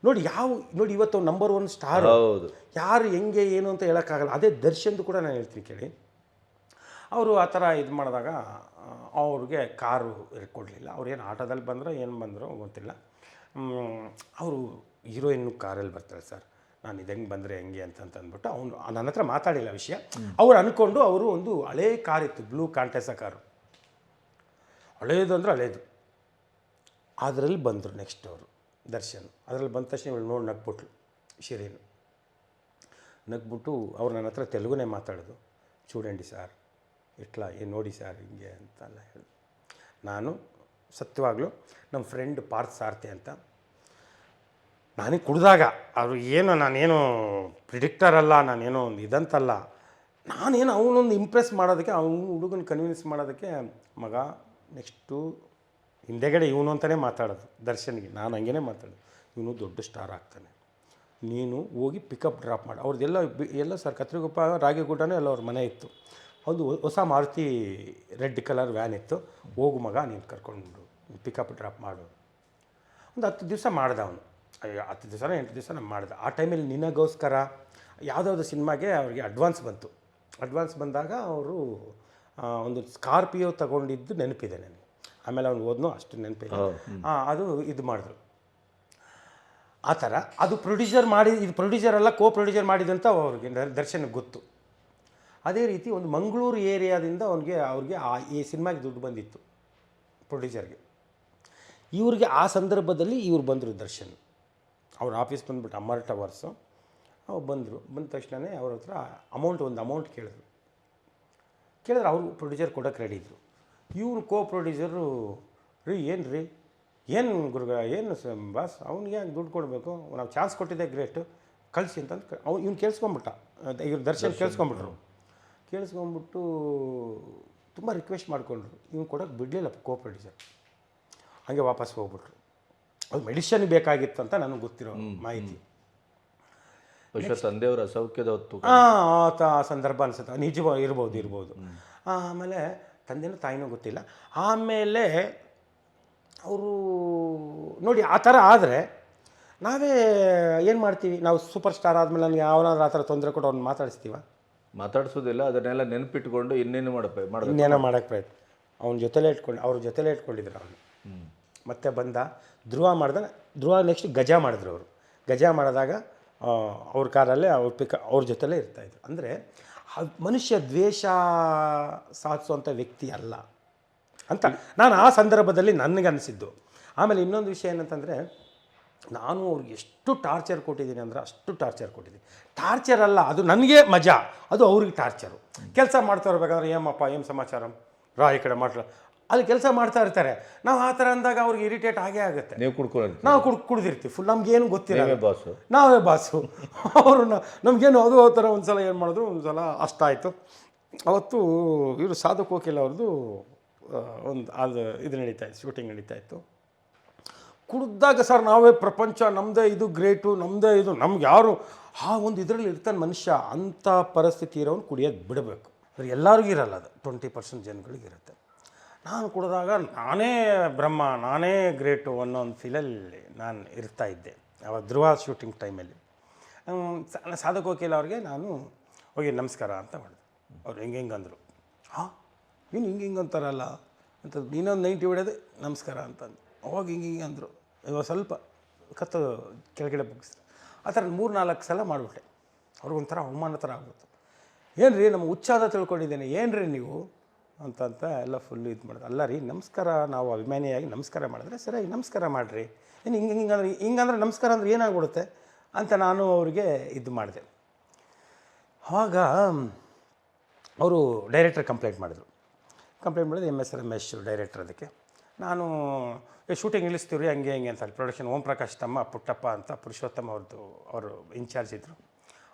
ನೋಡಿ ಯಾವ ನೋಡಿ ಇವತ್ತು ನಂಬರ್ ಒನ್ ಸ್ಟಾರ್
ಹೌದು.
ಯಾರು ಹೆಂಗೆ ಏನು ಅಂತ ಹೇಳೋಕ್ಕಾಗಲ್ಲ. ಅದೇ ದರ್ಶನ್ದು ಕೂಡ ನಾನು ಹೇಳ್ತೀನಿ ಕೇಳಿ. ಅವರು ಆ ಥರ ಇದು ಮಾಡಿದಾಗ ಅವ್ರಿಗೆ ಕಾರು ಕೊಡಲಿಲ್ಲ. ಅವ್ರು ಏನು ಆಟೋದಲ್ಲಿ ಬಂದರೋ ಏನು ಬಂದರೋ ಗೊತ್ತಿಲ್ಲ. ಅವರು ಹೀರೋಯಿನ್ನು ಕಾರಲ್ಲಿ ಬರ್ತಾರೆ ಸರ್. ನಾನು ಇದಂಗೆ ಬಂದರೆ ಹೆಂಗೆ ಅಂತಂತ ಅಂದ್ಬಿಟ್ಟು ಅವನು ನನ್ನ ಹತ್ರ ಮಾತಾಡಿಲ್ಲ ವಿಷಯ. ಅವ್ರು ಅಂದ್ಕೊಂಡು ಅವರು ಒಂದು ಹಳೇ ಕಾರ್ ಇತ್ತು, ಬ್ಲೂ ಕಾಂಟೆಸ ಕಾರು. ಹಳೇದು ಅಂದ್ರೆ ಹಳೇದು. ಅದರಲ್ಲಿ ಬಂದರು ನೆಕ್ಸ್ಟ್ ಅವರು, ದರ್ಶನ್. ಅದರಲ್ಲಿ ಬಂದ ತಕ್ಷಣ ಇವಳು ನೋಡಿ ನಗ್ಬಿಟ್ಲು, ಶಿರೀನು. ನಗ್ಬಿಟ್ಟು ಅವ್ರು ನನ್ನ ಹತ್ರ ತೆಲುಗುನೇ ಮಾತಾಡೋದು. ಚೂಡಂಡಿ ಸಾರ್, ಇಟ್ಲ ಏನು ನೋಡಿ ಸಾರ್ ಹಿಂಗೆ ಅಂತೆಲ್ಲ ಹೇಳಿ. ನಾನು ಸತ್ಯವಾಗ್ಲೂ ನಮ್ಮ ಫ್ರೆಂಡ್ ಪಾರ್ಥ್ ಸಾರ್ತಿ ಅಂತ ನನಗೆ ಕುಡಿದಾಗ ಅವರು ಏನು, ನಾನೇನು ಪ್ರಿಡಿಕ್ಟರ್ ಅಲ್ಲ, ನಾನೇನೋ ಒಂದು ಇದಂತಲ್ಲ ನಾನೇನು ಅವನೊಂದು ಇಂಪ್ರೆಸ್ ಮಾಡೋದಕ್ಕೆ, ಅವನು ಹುಡುಗನ ಕನ್ವಿನ್ಸ್ ಮಾಡೋದಕ್ಕೆ ಮಗ ನೆಕ್ಸ್ಟು ಹಿಂದೆಗಡೆ ಇವನು ಅಂತಲೇ ಮಾತಾಡೋದು, ದರ್ಶನ್ಗೆ. ನಾನು ಹಂಗೇ ಮಾತಾಡೋದು. ಇವನು ದೊಡ್ಡ ಸ್ಟಾರ್ ಆಗ್ತಾನೆ. ನೀನು ಹೋಗಿ ಪಿಕಪ್ ಡ್ರಾಪ್ ಮಾಡಿ. ಅವ್ರದ್ದೆಲ್ಲ ಎಲ್ಲ ಸರ್ ಕತ್ರಿಗುಪ್ಪ ರಾಗಿಗುಡ್ಡನೇ ಎಲ್ಲ ಅವ್ರ ಮನೆ ಇತ್ತು. ಒಂದು ಹೊಸ ಮಾರುತಿ ರೆಡ್ ಕಲರ್ ವ್ಯಾನ್ ಇತ್ತು. ಹೋಗು ಮಗ, ನೀನು ಕರ್ಕೊಂಡು ಪಿಕಪ್ ಡ್ರಾಪ್ ಮಾಡು. ಒಂದು ಹತ್ತು ದಿವಸ ಮಾಡ್ದೆ ಅವನು. ಹತ್ತು ದಿವಸ ಎಂಟು ದಿವಸ ನಾನು ಮಾಡಿದೆ. ಆ ಟೈಮಲ್ಲಿ ನಿನಗೋಸ್ಕರ ಯಾವುದಾದ್ರು ಸಿನಿಮಾಗೆ ಅವ್ರಿಗೆ ಅಡ್ವಾನ್ಸ್ ಬಂತು. ಅಡ್ವಾನ್ಸ್ ಬಂದಾಗ ಅವರು ಒಂದು ಸ್ಕಾರ್ಪಿಯೋ ತಗೊಂಡಿದ್ದು ನೆನಪಿದೆ ನನಗೆ. ಆಮೇಲೆ ಅವ್ನು ಓದ್ನೋ ಅಷ್ಟು ನೆನಪಿದೆ. ಹಾಂ ಅದು ಇದು ಮಾಡಿದ್ರು. ಆ ಥರ. ಅದು ಪ್ರೊಡ್ಯೂಸರ್ ಮಾಡಿ ಇದು ಪ್ರೊಡ್ಯೂಸರ್ ಅಲ್ಲ ಕೋ ಪ್ರೊಡ್ಯೂಸರ್ ಮಾಡಿದಂತ ಅವ್ರಿಗೆ ದರ್ಶನಕ್ಕೆ ಗೊತ್ತು. ಅದೇ ರೀತಿ ಒಂದು ಮಂಗಳೂರು ಏರಿಯಾದಿಂದ ಅವ್ನಿಗೆ ಅವ್ರಿಗೆ ಆ ಈ ಸಿನಿಮಾಗೆ ದುಡ್ಡು ಬಂದಿತ್ತು ಪ್ರೊಡ್ಯೂಸರ್ಗೆ. ಇವ್ರಿಗೆ ಆ ಸಂದರ್ಭದಲ್ಲಿ ಇವ್ರು ಬಂದರು ದರ್ಶನ್. ಅವ್ರ ಆಫೀಸ್ ಬಂದ್ಬಿಟ್ಟು ಅಮರ್ ಟವರ್ಸು ಅವ್ರು ಬಂದರು. ಬಂದ ತಕ್ಷಣವೇ ಅವ್ರ ಹತ್ರ ಅಮೌಂಟ್ ಒಂದು ಅಮೌಂಟ್ ಕೇಳಿದ್ರು. ಕೇಳಿದ್ರೆ ಅವರು ಪ್ರೊಡ್ಯೂಸರ್ ಕೊಡೋಕೆ ರೆಡಿ ಇದ್ದರು ಇವ್ರು ಕೋ ಪ್ರೊಡ್ಯೂಸರು ರೀ ಏನು ರೀ ಏನು ಗುರುಗ ಏನು ಬಾಸ್? ಅವ್ನಿಗೆ ಯಾಕೆ ದುಡ್ಡು ಕೊಡಬೇಕು? ನಾವು ಚಾನ್ಸ್ ಕೊಟ್ಟಿದ್ದೆ ಗ್ರೇಟು ಕಳಿಸಿ ಅಂತ ಅವ್ನು ಇವ್ನು ಕೇಳಿಸ್ಕೊಂಬಿಟ್ಟ. ಇವ್ರ ದರ್ಶನ್ ಕೇಳಿಸ್ಕೊಂಬಿಟ್ರು. ಕೇಳಿಸ್ಕೊಂಬಿಟ್ಟು ತುಂಬ ರಿಕ್ವೆಸ್ಟ್ ಮಾಡಿಕೊಂಡ್ರು. ಇವ್ನು ಕೊಡೋಕೆ ಬಿಡಲಿಲ್ಲ ಕೋ ಪ್ರೊಡ್ಯೂಸರ್ ಹಾಗೆ ವಾಪಸ್ ಹೋಗ್ಬಿಟ್ರು. ಅದು ಮೆಡಿಷನ್ ಬೇಕಾಗಿತ್ತು ಅಂತ ನನಗೆ ಗೊತ್ತಿರೋ ಮಾಹಿತಿ.
ಬಹುಶಃ ತಂದೆಯವರ ಅಸೌಖ್ಯದ ಹೊತ್ತು
ಹಾಂ ಆತ ಆ ಸಂದರ್ಭ ಅನ್ಸುತ್ತೆ. ನಿಜ ಇರ್ಬೋದು ಇರ್ಬೋದು. ಆಮೇಲೆ ತಂದೆನೂ ತಾಯಿನೂ ಗೊತ್ತಿಲ್ಲ. ಆಮೇಲೆ ಅವರು ನೋಡಿ ಆ ಥರ ಆದರೆ ನಾವೇ ಏನು ಮಾಡ್ತೀವಿ? ನಾವು ಸೂಪರ್ ಸ್ಟಾರ್ ಆದಮೇಲೆ ನನಗೆ ಯಾವನಾದ್ರೂ ಆ ಥರ ತೊಂದರೆ ಕೊಟ್ಟು ಅವ್ನು ಮಾತಾಡಿಸ್ತೀವ?
ಮಾತಾಡಿಸೋದಿಲ್ಲ ಅದನ್ನೆಲ್ಲ ನೆನಪಿಟ್ಕೊಂಡು ಇನ್ನೇನು ಮಾಡಪ್ಪ
ಇನ್ನೇನೋ ಮಾಡೋಕ್ಕೆ ಪ್ರಯತ್ನ. ಅವ್ನ ಜೊತೆಲೇ ಇಟ್ಕೊಂಡು ಅವ್ರ ಜೊತೆಲೇ ಇಟ್ಕೊಂಡಿದ್ರು ಅವನು ಮತ್ತೆ ಬಂದ ಧ್ರುವ ಮಾಡಿದ ಧ್ರುವ ನೆಕ್ಸ್ಟ್ ಗಜ ಮಾಡಿದ್ರು ಅವರು. ಗಜ ಮಾಡಿದಾಗ ಅವ್ರ ಕಾರಲ್ಲೇ ಅವ್ರ ಪಿಕ, ಅವ್ರ ಜೊತೆಲೇ ಇರ್ತಾಯಿದ್ರು ಅಂದರೆ ಮನುಷ್ಯ ದ್ವೇಷ ಸಾಧಿಸುವಂಥ ವ್ಯಕ್ತಿ ಅಲ್ಲ ಅಂತ ನಾನು ಆ ಸಂದರ್ಭದಲ್ಲಿ ನನಗೆ ಅನಿಸಿದ್ದು. ಆಮೇಲೆ ಇನ್ನೊಂದು ವಿಷಯ ಏನಂತಂದರೆ, ನಾನು ಅವ್ರಿಗೆ ಎಷ್ಟು ಟಾರ್ಚರ್ ಕೊಟ್ಟಿದ್ದೀನಿ ಅಂದರೆ ಅಷ್ಟು ಟಾರ್ಚರ್ ಕೊಟ್ಟಿದ್ದೀನಿ. ಟಾರ್ಚರ್ ಅಲ್ಲ, ಅದು ನನಗೆ ಮಜಾ, ಅದು ಅವ್ರಿಗೆ ಟಾರ್ಚರು. ಕೆಲಸ ಮಾಡ್ತಾ ಇರ್ಬೇಕಾದ್ರೆ ಏಮಪ್ಪ ಏನು ಸಮಾಚಾರ? ರಾ ಈ ಕಡೆ ಮಾಡ್ರ ಅಲ್ಲಿ ಕೆಲಸ ಮಾಡ್ತಾ ಇರ್ತಾರೆ. ನಾವು ಆ ಥರ ಅಂದಾಗ ಅವ್ರಿಗೆ ಇರಿಟೇಟ್ ಆಗೇ ಆಗುತ್ತೆ.
ನೀವು ಕುಡ್ಕೊಳ್ಳಿ
ನಾವು ಕುಡ್ ಕುಡ್ದಿರ್ತೀವಿ. ಫುಲ್ ನಮ್ಗೇನು ಗೊತ್ತಿಲ್ಲ
ಬಾಸು.
ನಾವೇ ಬಾಸು. ಅವರು ನಮಗೇನು ಅದು ಆ ಥರ ಒಂದು ಸಲ ಏನು ಮಾಡಿದ್ರು ಒಂದು ಸಲ ಅಷ್ಟಾಯಿತು. ಅವತ್ತು ಇವರು ಸಾಧು ಕೋಕಿಲ್ ಅವ್ರದ್ದು ಒಂದು ಅದು ಇದು ನಡೀತಾ ಇತ್ತು ಶೂಟಿಂಗ್ ನಡೀತಾ ಇತ್ತು. ಕುಡ್ದಾಗ ಸರ್ ನಾವೇ ಪ್ರಪಂಚ ನಮ್ಮದೇ ಇದು ಗ್ರೇಟು ನಮ್ಮದೇ ಇದು ನಮ್ಗೆ ಯಾರು ಆ ಒಂದು ಇದರಲ್ಲಿ ಇರ್ತಾನೆ ಮನುಷ್ಯ ಅಂಥ ಪರಿಸ್ಥಿತಿ ಇರೋನು ಕುಡಿಯೋದು ಬಿಡಬೇಕು. ಎಲ್ಲರಿಗೂ ಇರಲ್ಲ ಅದು. ಟ್ವೆಂಟಿ ಪರ್ಸೆಂಟ್ ಜನಗಳಿಗಿರುತ್ತೆ ನಾನು ಕುಡಿದಾಗ ನಾನೇ ಬ್ರಹ್ಮ, ನಾನೇ ಗ್ರೇಟು ಅನ್ನೋ ಒಂದು ಫೀಲಲ್ಲಿ ನಾನು ಇರ್ತಾ ಇದ್ದೆ, ಅವಾಗ ಧ್ರುವ ಶೂಟಿಂಗ್ ಟೈಮಲ್ಲಿ ಸಾಧಕ ವಕೀಲ ಅವ್ರಿಗೆ ನಾನು, ಹೋಗಿ ನಮಸ್ಕಾರ ಅಂತ ಮಾಡಿದೆ. ಅವ್ರು ಹೆಂಗೆ ಹೆಂಗೆ? ಅಂದರು. ಹಾಂ, ಏನು ಹಿಂಗೆ ಹಿಂಗೆ ಅಂತಾರಲ್ಲ? ಅಂತ ಇನ್ನೊಂದು ನೈಂಟಿ ಹೊಡೆದು ನಮಸ್ಕಾರ ಅಂತಂದು ಅವಾಗ ಹಿಂಗೆ ಹಿಂಗೆ ಅಂದರು. ಇವಾಗ ಸ್ವಲ್ಪ ಕತ್ತು ಕೆಳಗಡೆ ಬಗ್ಗಿಸ್ರು ಆ ಥರ ಮೂರು ನಾಲ್ಕು ಸಲ ಮಾಡಿಬಿಟ್ಟೆ. ಅವ್ರಿಗೊಂಥರ ಅವಮಾನ ಥರ ಆಗ್ಬಿಡ್ತು. ಏನು ರೀ ನಮ್ಮ ಉಚ್ಚಾದ ತಿಳ್ಕೊಂಡಿದ್ದೇನೆ. ಏನು ರೀ ನೀವು? ಅಂತಂತ ಎಲ್ಲ ಫುಲ್ ಇದು ಮಾಡೋದು. ಅಲ್ಲ ರೀ, ನಮಸ್ಕಾರ, ನಾವು ಅಭಿಮಾನಿಯಾಗಿ ನಮಸ್ಕಾರ ಮಾಡಿದ್ರೆ ಸರಿಯಾಗಿ ನಮಸ್ಕಾರ ಮಾಡಿರಿ. ಏನು ಹಿಂಗೆ ಹಿಂಗೆ ಅಂದ್ರೆ ಹಿಂಗಂದ್ರೆ ನಮಸ್ಕಾರ ಅಂದ್ರೆ ಏನಾಗ್ಬಿಡುತ್ತೆ ಅಂತ ನಾನು ಅವರಿಗೆ ಇದು ಮಾಡಿದೆ. ಆವಾಗ ಅವರು ಡೈರೆಕ್ಟರ್ ಕಂಪ್ಲೇಂಟ್ ಮಾಡಿದರು. ಕಂಪ್ಲೇಂಟ್ ಮಾಡಿದ್ರು ಎಂ ಎಸ್ ರಮೇಶ್ ಡೈರೆಕ್ಟರ್ ಅದಕ್ಕೆ. ನಾನು ಶೂಟಿಂಗ್ ನಿಲ್ಲಿಸ್ತೀವಿ ರೀ ಹಂಗೆ, ಹಿಂಗೆ ಅಂತ. ಪ್ರೊಡಕ್ಷನ್ ಓಂ ಪ್ರಕಾಶ್ ತಮ್ಮ, ಪುಟ್ಟಪ್ಪ ಅಂತ ಪುರುಷೋತ್ತಮ ಅವ್ರದ್ದು ಅವರು ಇನ್ಚಾರ್ಜ್ ಇದ್ದರು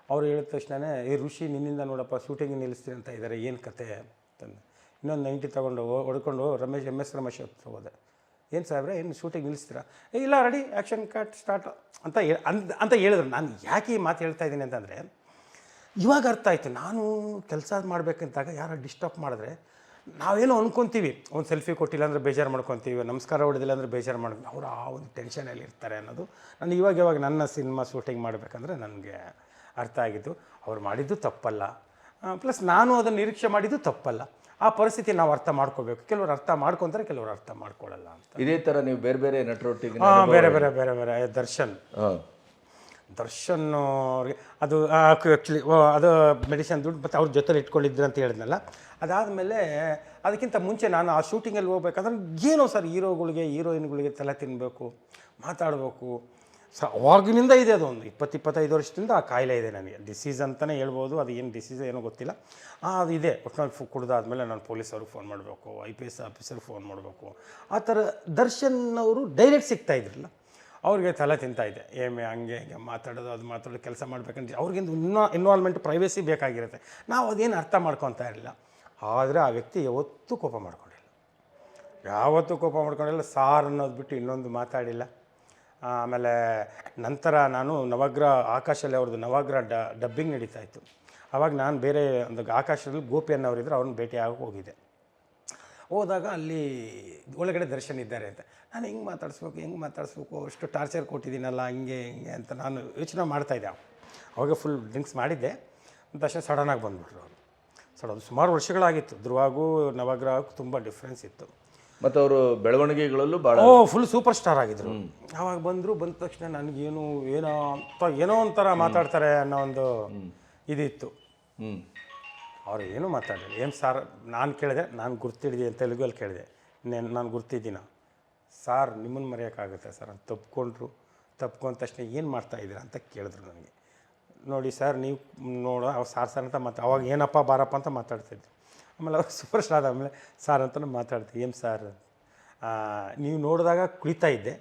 ಅವರು ಹೇಳಿದ ತಕ್ಷಣವೇ ಈ ಋಷಿ, ನಿನ್ನಿಂದ ನೋಡಪ್ಪ ಶೂಟಿಂಗ್ ನಿಲ್ಲಿಸ್ತೀನಿ ಅಂತ ಇದ್ದಾರೆ ಏನು ಕತೆ? ಅಂತಂದು. ಇನ್ನೊಂದು ನೈಂಟಿ ತೊಗೊಂಡು ಹೊಡ್ಕೊಂಡು ರಮೇಶ್ ಎಂ ಎಸ್ ರಮೇಶ್ ಹತ್ರ ಹೋದೆ. ಏನು ಸಾಹೇಬ್ರೆ ಏನು ಶೂಟಿಂಗ್ ನಿಲ್ಲಿಸ್ತೀರಾ? "ಏ, ಇಲ್ಲ ರೆಡಿ ಆ್ಯಕ್ಷನ್ ಕಟ್ ಸ್ಟಾರ್ಟ್ ಅಂತ ಅಂತ ಹೇಳಿದ್ರು. ನಾನು ಯಾಕೆ ಈ ಮಾತು ಹೇಳ್ತಾ ಇದ್ದೀನಿ ಅಂತಂದರೆ ಇವಾಗ ಅರ್ಥ ಆಯಿತು. ನಾನು ಕೆಲಸ ಮಾಡಬೇಕಂತಾಗ ಯಾರು ಡಿಸ್ಟರ್ಬ್ ಮಾಡಿದ್ರೆ ನಾವೇನೋ ಅನ್ಕೊತೀವಿ. ಒಂದು ಸೆಲ್ಫಿ ಕೊಟ್ಟಿಲ್ಲ ಅಂದರೆ ಬೇಜಾರು ಮಾಡ್ಕೊತೀವಿ ನಮಸ್ಕಾರ ಹೊಡೆದಿಲ್ಲ ಅಂದರೆ ಬೇಜಾರು ಮಾಡಿ ಅವರು ಆ ಒಂದು ಟೆನ್ಷನಲ್ಲಿ ಇರ್ತಾರೆ ಅನ್ನೋದು ನಾನು ಇವಾಗ ಇವಾಗ ನನ್ನ ಸಿನಿಮಾ ಶೂಟಿಂಗ್ ಮಾಡಬೇಕಂದ್ರೆ ನನಗೆ ಅರ್ಥ ಆಗಿದ್ದು ಅವ್ರು ಮಾಡಿದ್ದು ತಪ್ಪಲ್ಲ. ಪ್ಲಸ್ ನಾನು ಅದನ್ನು ನಿರೀಕ್ಷೆ ಮಾಡಿದ್ದು ತಪ್ಪಲ್ಲ. ಆ ಪರಿಸ್ಥಿತಿ ನಾವು ಅರ್ಥ ಮಾಡ್ಕೋಬೇಕು. ಕೆಲವರು ಅರ್ಥ ಮಾಡ್ಕೊಂತಾರೆ ಕೆಲವರು ಅರ್ಥ ಮಾಡ್ಕೊಳ್ಳಲ್ಲ ಅಂತ.
ಇದೇ ಥರ ನೀವು ಬೇರೆ ಬೇರೆ ನಟರೊಟ್ಟಿಗೆ
ಹಾಂ ಬೇರೆ ಬೇರೆ ಬೇರೆ ಬೇರೆ. ದರ್ಶನ್. ದರ್ಶನ್ ಅವ್ರಿಗೆ ಅದು ಆ್ಯಕ್ಚುಲಿ ಅದು ಮೆಡಿಸಿನ್ ದುಡ್ಡು ಮತ್ತು ಅವ್ರ ಜೊತೆಲಿ ಇಟ್ಕೊಂಡಿದ್ರು ಅಂತ ಹೇಳಿದ್ನಲ್ಲ. ಅದಾದಮೇಲೆ ಅದಕ್ಕಿಂತ ಮುಂಚೆ ನಾನು ಆ ಶೂಟಿಂಗಲ್ಲಿ ಹೋಗ್ಬೇಕಂದ್ರೆ ಏನೋ ಸರ್ ಹೀರೋಗಳಿಗೆ ಹೀರೋಯಿನ್ಗಳಿಗೆ ತಲೆ ತಿನ್ನಬೇಕು ಮಾತಾಡಬೇಕು. ಸ, ಅವಾಗಿನಿಂದ ಇದೆ ಅದು ಒಂದು ಇಪ್ಪತ್ತು ಇಪ್ಪತ್ತೈದು ವರ್ಷದಿಂದ ಆ ಕಾಯಿಲೆ ಇದೆ ನನಗೆ. ಡಿಸೀಸ್ ಅಂತಲೇ ಹೇಳ್ಬೋದು. ಅದು ಏನು ಡಿಸೀಸ್ ಏನೋ ಗೊತ್ತಿಲ್ಲ. ಅದು ಇದೆ. ಒಟ್ಟಿನಲ್ಲಿ ಕುಡ್ದಾದ್ಮೇಲೆ ನಾನು ಪೊಲೀಸವ್ರಿಗೆ ಫೋನ್ ಮಾಡಬೇಕು. ಐ ಪಿ ಎಸ್ ಆಫೀಸರ್ಗೆ ಫೋನ್ ಮಾಡಬೇಕು. ಆ ಥರ ದರ್ಶನ್ ಅವರು ಡೈರೆಕ್ಟ್ ಸಿಗ್ತಾ ಇದ್ರಲ್ಲ, ಅವ್ರಿಗೆ ತಲೆ ತಿಂತಾಯಿದೆ ಏಮೆ, ಹಂಗೆ, ಹಿಂಗೆ ಮಾತಾಡೋದು, ಅದು ಮಾತಾಡೋದು, ಕೆಲಸ ಮಾಡ್ಬೇಕಂದ್ರೆ ಅವ್ರಿಗಿಂತ ಇನ್ನೂ ಇನ್ವಾಲ್ವ್ಮೆಂಟ್ ಪ್ರೈವೇಸಿ ಬೇಕಾಗಿರುತ್ತೆ. ನಾವು ಅದೇನು ಅರ್ಥ ಮಾಡ್ಕೊತಾ ಇರಲಿಲ್ಲ. ಆದರೆ ಆ ವ್ಯಕ್ತಿ ಯಾವತ್ತೂ ಕೋಪ ಮಾಡ್ಕೊಂಡಿಲ್ಲ. ಯಾವತ್ತೂ ಕೋಪ ಮಾಡ್ಕೊಂಡಿಲ್ಲ. ಸಾರ್ ಅನ್ನೋದು ಬಿಟ್ಟು ಇನ್ನೊಂದು ಮಾತಾಡಿಲ್ಲ. ಆಮೇಲೆ ನಂತರ ನಾನು ನವಗ್ರಹ ಆಕಾಶಲ್ಲಿ ಅವ್ರದ್ದು ನವಗ್ರಹ ಡ, ಡಬ್ಬಿಂಗ್ ನಡೀತಾ ಇತ್ತು. ಆವಾಗ ನಾನು ಬೇರೆ ಒಂದು ಆಕಾಶದಲ್ಲಿ ಗೋಪಿ ಅನ್ನೋರಿದ್ರು ಅವ್ರನ್ನ ಭೇಟಿಯಾಗಿ ಹೋಗಿದ್ದೆ. ಹೋದಾಗ ಅಲ್ಲಿ ಒಳಗಡೆ ದರ್ಶನ್ ಇದ್ದಾರೆ ಅಂತ. ನಾನು ಹೆಂಗೆ ಮಾತಾಡಿಸ್ಬೇಕು ಹೆಂಗೆ ಮಾತಾಡಿಸ್ಬೇಕು, ಅಷ್ಟು ಟಾರ್ಚರ್ ಕೊಟ್ಟಿದ್ದೀನಲ್ಲ, ಹಿಂಗೆ ಹಿಂಗೆ ಅಂತ ನಾನು ಯೋಚನೆ ಮಾಡ್ತಾಯಿದ್ದೆ ಅವಾಗ ಫುಲ್ ಡ್ರಿಂಕ್ಸ್ ಮಾಡಿದ್ದೆ. ತಕ್ಷಣ ಸಡನ್ನಾಗಿ ಬಂದುಬಿಟ್ರು ಅವರು. ಸಡನ್ ಸುಮಾರು ವರ್ಷಗಳಾಗಿತ್ತು. ಧ್ರುವಾಗೂ ನವಗ್ರಹಕ್ಕೂ ತುಂಬ ಡಿಫ್ರೆನ್ಸ್ ಇತ್ತು.
ಮತ್ತು ಅವರು ಬೆಳವಣಿಗೆಗಳಲ್ಲೂ ಭಾಳ
ಓ ಫುಲ್ ಸೂಪರ್ ಸ್ಟಾರ್ ಆಗಿದ್ರು ಆವಾಗ ಬಂದರು ಬಂದ ತಕ್ಷಣ ನನಗೇನು ಏನೋ ಅಂತ ಏನೋ ಒಂಥರ ಮಾತಾಡ್ತಾರೆ ಅನ್ನೋ ಒಂದು ಇದಿತ್ತು.
ಹ್ಞೂ
ಅವ್ರು ಏನೂ ಮಾತಾಡಲಿಲ್ಲ. ಏನು ಸಾರ್ ನಾನು ಕೇಳಿದೆ ನಾನು ಗುರ್ತಿಡಿದೆ ಅಂತ ತೆಲುಗಲ್ಲಿ ಕೇಳಿದೆ. నేను ನಾನು ಗುರ್ತಿದ್ದೀನ. ಸಾರ್ ನಿಮ್ಮನ್ನು ಮರೆಯೋಕ್ಕಾಗುತ್ತೆ ಸರ್? ಅಂತ ತಪ್ಕೊಂಡ್ರು. ತಪ್ಕೊಂಡ ತಕ್ಷಣ ಏನು ಮಾಡ್ತಾ ಇದ್ದೀರಾ ಅಂತ ಕೇಳಿದ್ರು ನನಗೆ. ನೋಡಿ ಸರ್ ನೀವು ನೋಡೋ ಅವ್ ಸಾರ್ ಸರ್ ಅಂತ ಮಾತಾ ಅವಾಗ ಏನಪ್ಪ ಬಾರಪ್ಪ ಅಂತ ಮಾತಾಡ್ತಿದ್ದೆ ಆಮೇಲೆ ಅವ್ರು ಸೂಪರ್ ಸ್ಟಾರ್ ಆದಮೇಲೆ ಸಾರ್ ಅಂತಲೂ ಮಾತಾಡ್ತೀವಿ ಏನು ಸಾರ್ ನೀವು ನೋಡಿದಾಗ ಕುಳಿತಾ ಇದ್ದೆ.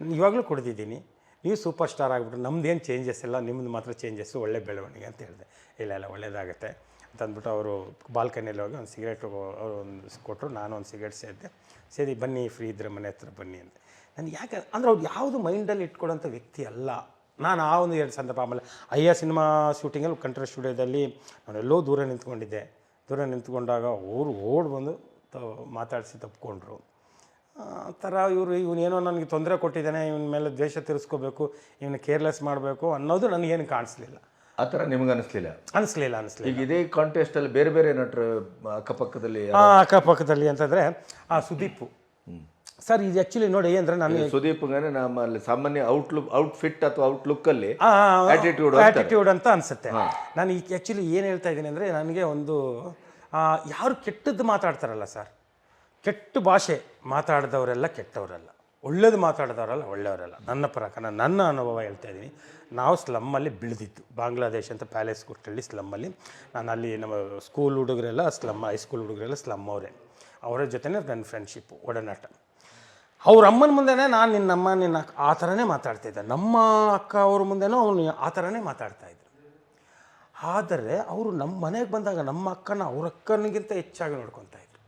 ಇವಾಗಲೂ ಕುಡಿದಿದ್ದೀನಿ ನೀವು ಸೂಪರ್ ಸ್ಟಾರ್ ಆಗಿಬಿಟ್ರು ನಮ್ದೇನು ಚೇಂಜಸ್ ಇಲ್ಲ ನಿಮ್ಮದು ಮಾತ್ರ ಚೇಂಜಸ್ಸು ಒಳ್ಳೆ ಬೆಳವಣಿಗೆ ಅಂತ ಹೇಳಿದೆ. ಇಲ್ಲ ಇಲ್ಲ, ಒಳ್ಳೇದಾಗುತ್ತೆ. ಅಂತ ಅಂದ್ಬಿಟ್ಟು ಅವರು ಬಾಲ್ಕನಿಯಲ್ಲಿ ಹೋಗಿ ಒಂದು ಸಿಗರೇಟ್ ಅವರು ಒಂದು ಕೊಟ್ಟರು ನಾನು ಒಂದು ಸಿಗರೇಟ್ ಸೇರಿದೆ ಸೇರಿ, ಬನ್ನಿ ಫ್ರೀ ಇದ್ದರೆ ಮನೆ ಹತ್ರ ಬನ್ನಿ ಅಂತ. ನಾನು ಯಾಕೆ, ಅಂದರೆ ಅವ್ರು ಯಾವುದು ಮೈಂಡಲ್ಲಿ ಇಟ್ಕೊಳ್ಳೋಂಥ ವ್ಯಕ್ತಿ ಅಲ್ಲ. ನಾನು ಆ ಒಂದು ಎರಡು ಸಂದರ್ಭ ಆಮೇಲೆ, ಅಯ್ಯ, ಸಿನಿಮಾ ಶೂಟಿಂಗಲ್ಲಿ ಕಂಟ್ರೋಲ್ ಸ್ಟುಡಿಯೋದಲ್ಲಿ ಎಲ್ಲೋ ದೂರ ನಿಂತ್ಕೊಂಡಿದ್ದೆ. ದೂರ ನಿಂತ್ಕೊಂಡಾಗ ಅವರು ಓಡ್ ಬಂದು ತ ಮಾತಾಡಿಸಿ ತಪ್ಪಿಕೊಂಡ್ರು ಆ ಥರ ಇವರು ಇವನೇನೋ ನನಗೆ ತೊಂದರೆ ಕೊಟ್ಟಿದ್ದಾನೆ ಇವನ ಮೇಲೆ ದ್ವೇಷ ತೀರಿಸ್ಕೋಬೇಕು ಇವನು ಕೇರ್ಲೆಸ್ ಮಾಡಬೇಕು ಅನ್ನೋದು ನನಗೇನು ಕಾಣಿಸ್ಲಿಲ್ಲ.
ಆ ಥರ ನಿಮ್ಗೆ ಅನಿಸ್ಲಿಲ್ಲ?
ಅನಿಸ್ಲಿಲ್ಲ ಅನಿಸ್ಲಿಲ್ಲ.
ಈಗ ಇದೇ ಕಾಂಟೆಸ್ಟಲ್ಲಿ ಬೇರೆ ಬೇರೆ ನಟರು ಅಕ್ಕಪಕ್ಕದಲ್ಲಿ
ಆ ಅಕ್ಕಪಕ್ಕದಲ್ಲಿ ಅಂತಂದರೆ ಆ ಸುದೀಪು. ಸರ್ ಇದು ಆಕ್ಚುಲಿ ನೋಡಿ ಅಂದ್ರೆ ನಾನು
ಸುದೀಪ್ ನಮ್ಮಲ್ಲಿ ಸಾಮಾನ್ಯ ಔಟ್ಲುಕ್ ಔಟ್ಫಿಟ್ ಅಥವಾ ಔಟ್ಲುಕ್ ಅಲ್ಲಿ
ಆಟಿಟ್ಯೂಡ್ ಅಂತ ಅನ್ಸುತ್ತೆ. ನಾನು ಈಗ ಆ್ಯಕ್ಚುಲಿ ಏನು ಹೇಳ್ತಾ ಇದ್ದೀನಿ ಅಂದರೆ ನನಗೆ ಒಂದು ಯಾರು ಕೆಟ್ಟದ್ದು ಮಾತಾಡ್ತಾರಲ್ಲ ಸರ್. ಕೆಟ್ಟ ಭಾಷೆ ಮಾತಾಡಿದವರೆಲ್ಲ ಕೆಟ್ಟವರಲ್ಲ. ಒಳ್ಳೇದು ಮಾತಾಡಿದವರಲ್ಲ ಒಳ್ಳೆಯವರಲ್ಲ. ನನ್ನ ಪ್ರಕಾರ ನನ್ನ ಅನುಭವ ಹೇಳ್ತಾ ಇದ್ದೀನಿ. ನಾವು ಸ್ಲಮ್ಮಲ್ಲಿ ಬೆಳೆದಿದ್ದು ಬಾಂಗ್ಲಾದೇಶ್ ಅಂತ ಪ್ಯಾಲೇಸ್ ಕುಟ್ಟಳ್ಳಿ ಸ್ಲಮ್ಮಲ್ಲಿ ನಾನು ಅಲ್ಲಿ ನಮ್ಮ ಸ್ಕೂಲ್ ಹುಡುಗರೆಲ್ಲ ಸ್ಲಮ್ ಹೈಸ್ಕೂಲ್ ಹುಡುಗರೆಲ್ಲ ಸ್ಲಮ್ ಅವರೇ. ಅವರ ಜೊತೆನೇ ನನ್ನ ಫ್ರೆಂಡ್ಶಿಪ್ಪು ಒಡನಾಟ. ಅವ್ರ ಅಮ್ಮನ ಮುಂದೆನೇ ನಾನು ನಿನ್ನ ಅಮ್ಮ, ನಿನ್ನ ಆ ಥರನೇ ಮಾತಾಡ್ತಿದ್ದೆ ನಮ್ಮ ಅಕ್ಕ ಅವ್ರ ಮುಂದೆನೂ ಅವನು ಆ ಥರನೇ ಮಾತಾಡ್ತಾ ಇದ್ರು. ಆದರೆ ಅವರು ನಮ್ಮ ಮನೆಗೆ ಬಂದಾಗ ನಮ್ಮ ಅಕ್ಕನ ಅವ್ರ ಅಕ್ಕನಿಗಿಂತ ಹೆಚ್ಚಾಗಿ ನೋಡ್ಕೊತಾ ಇದ್ರು.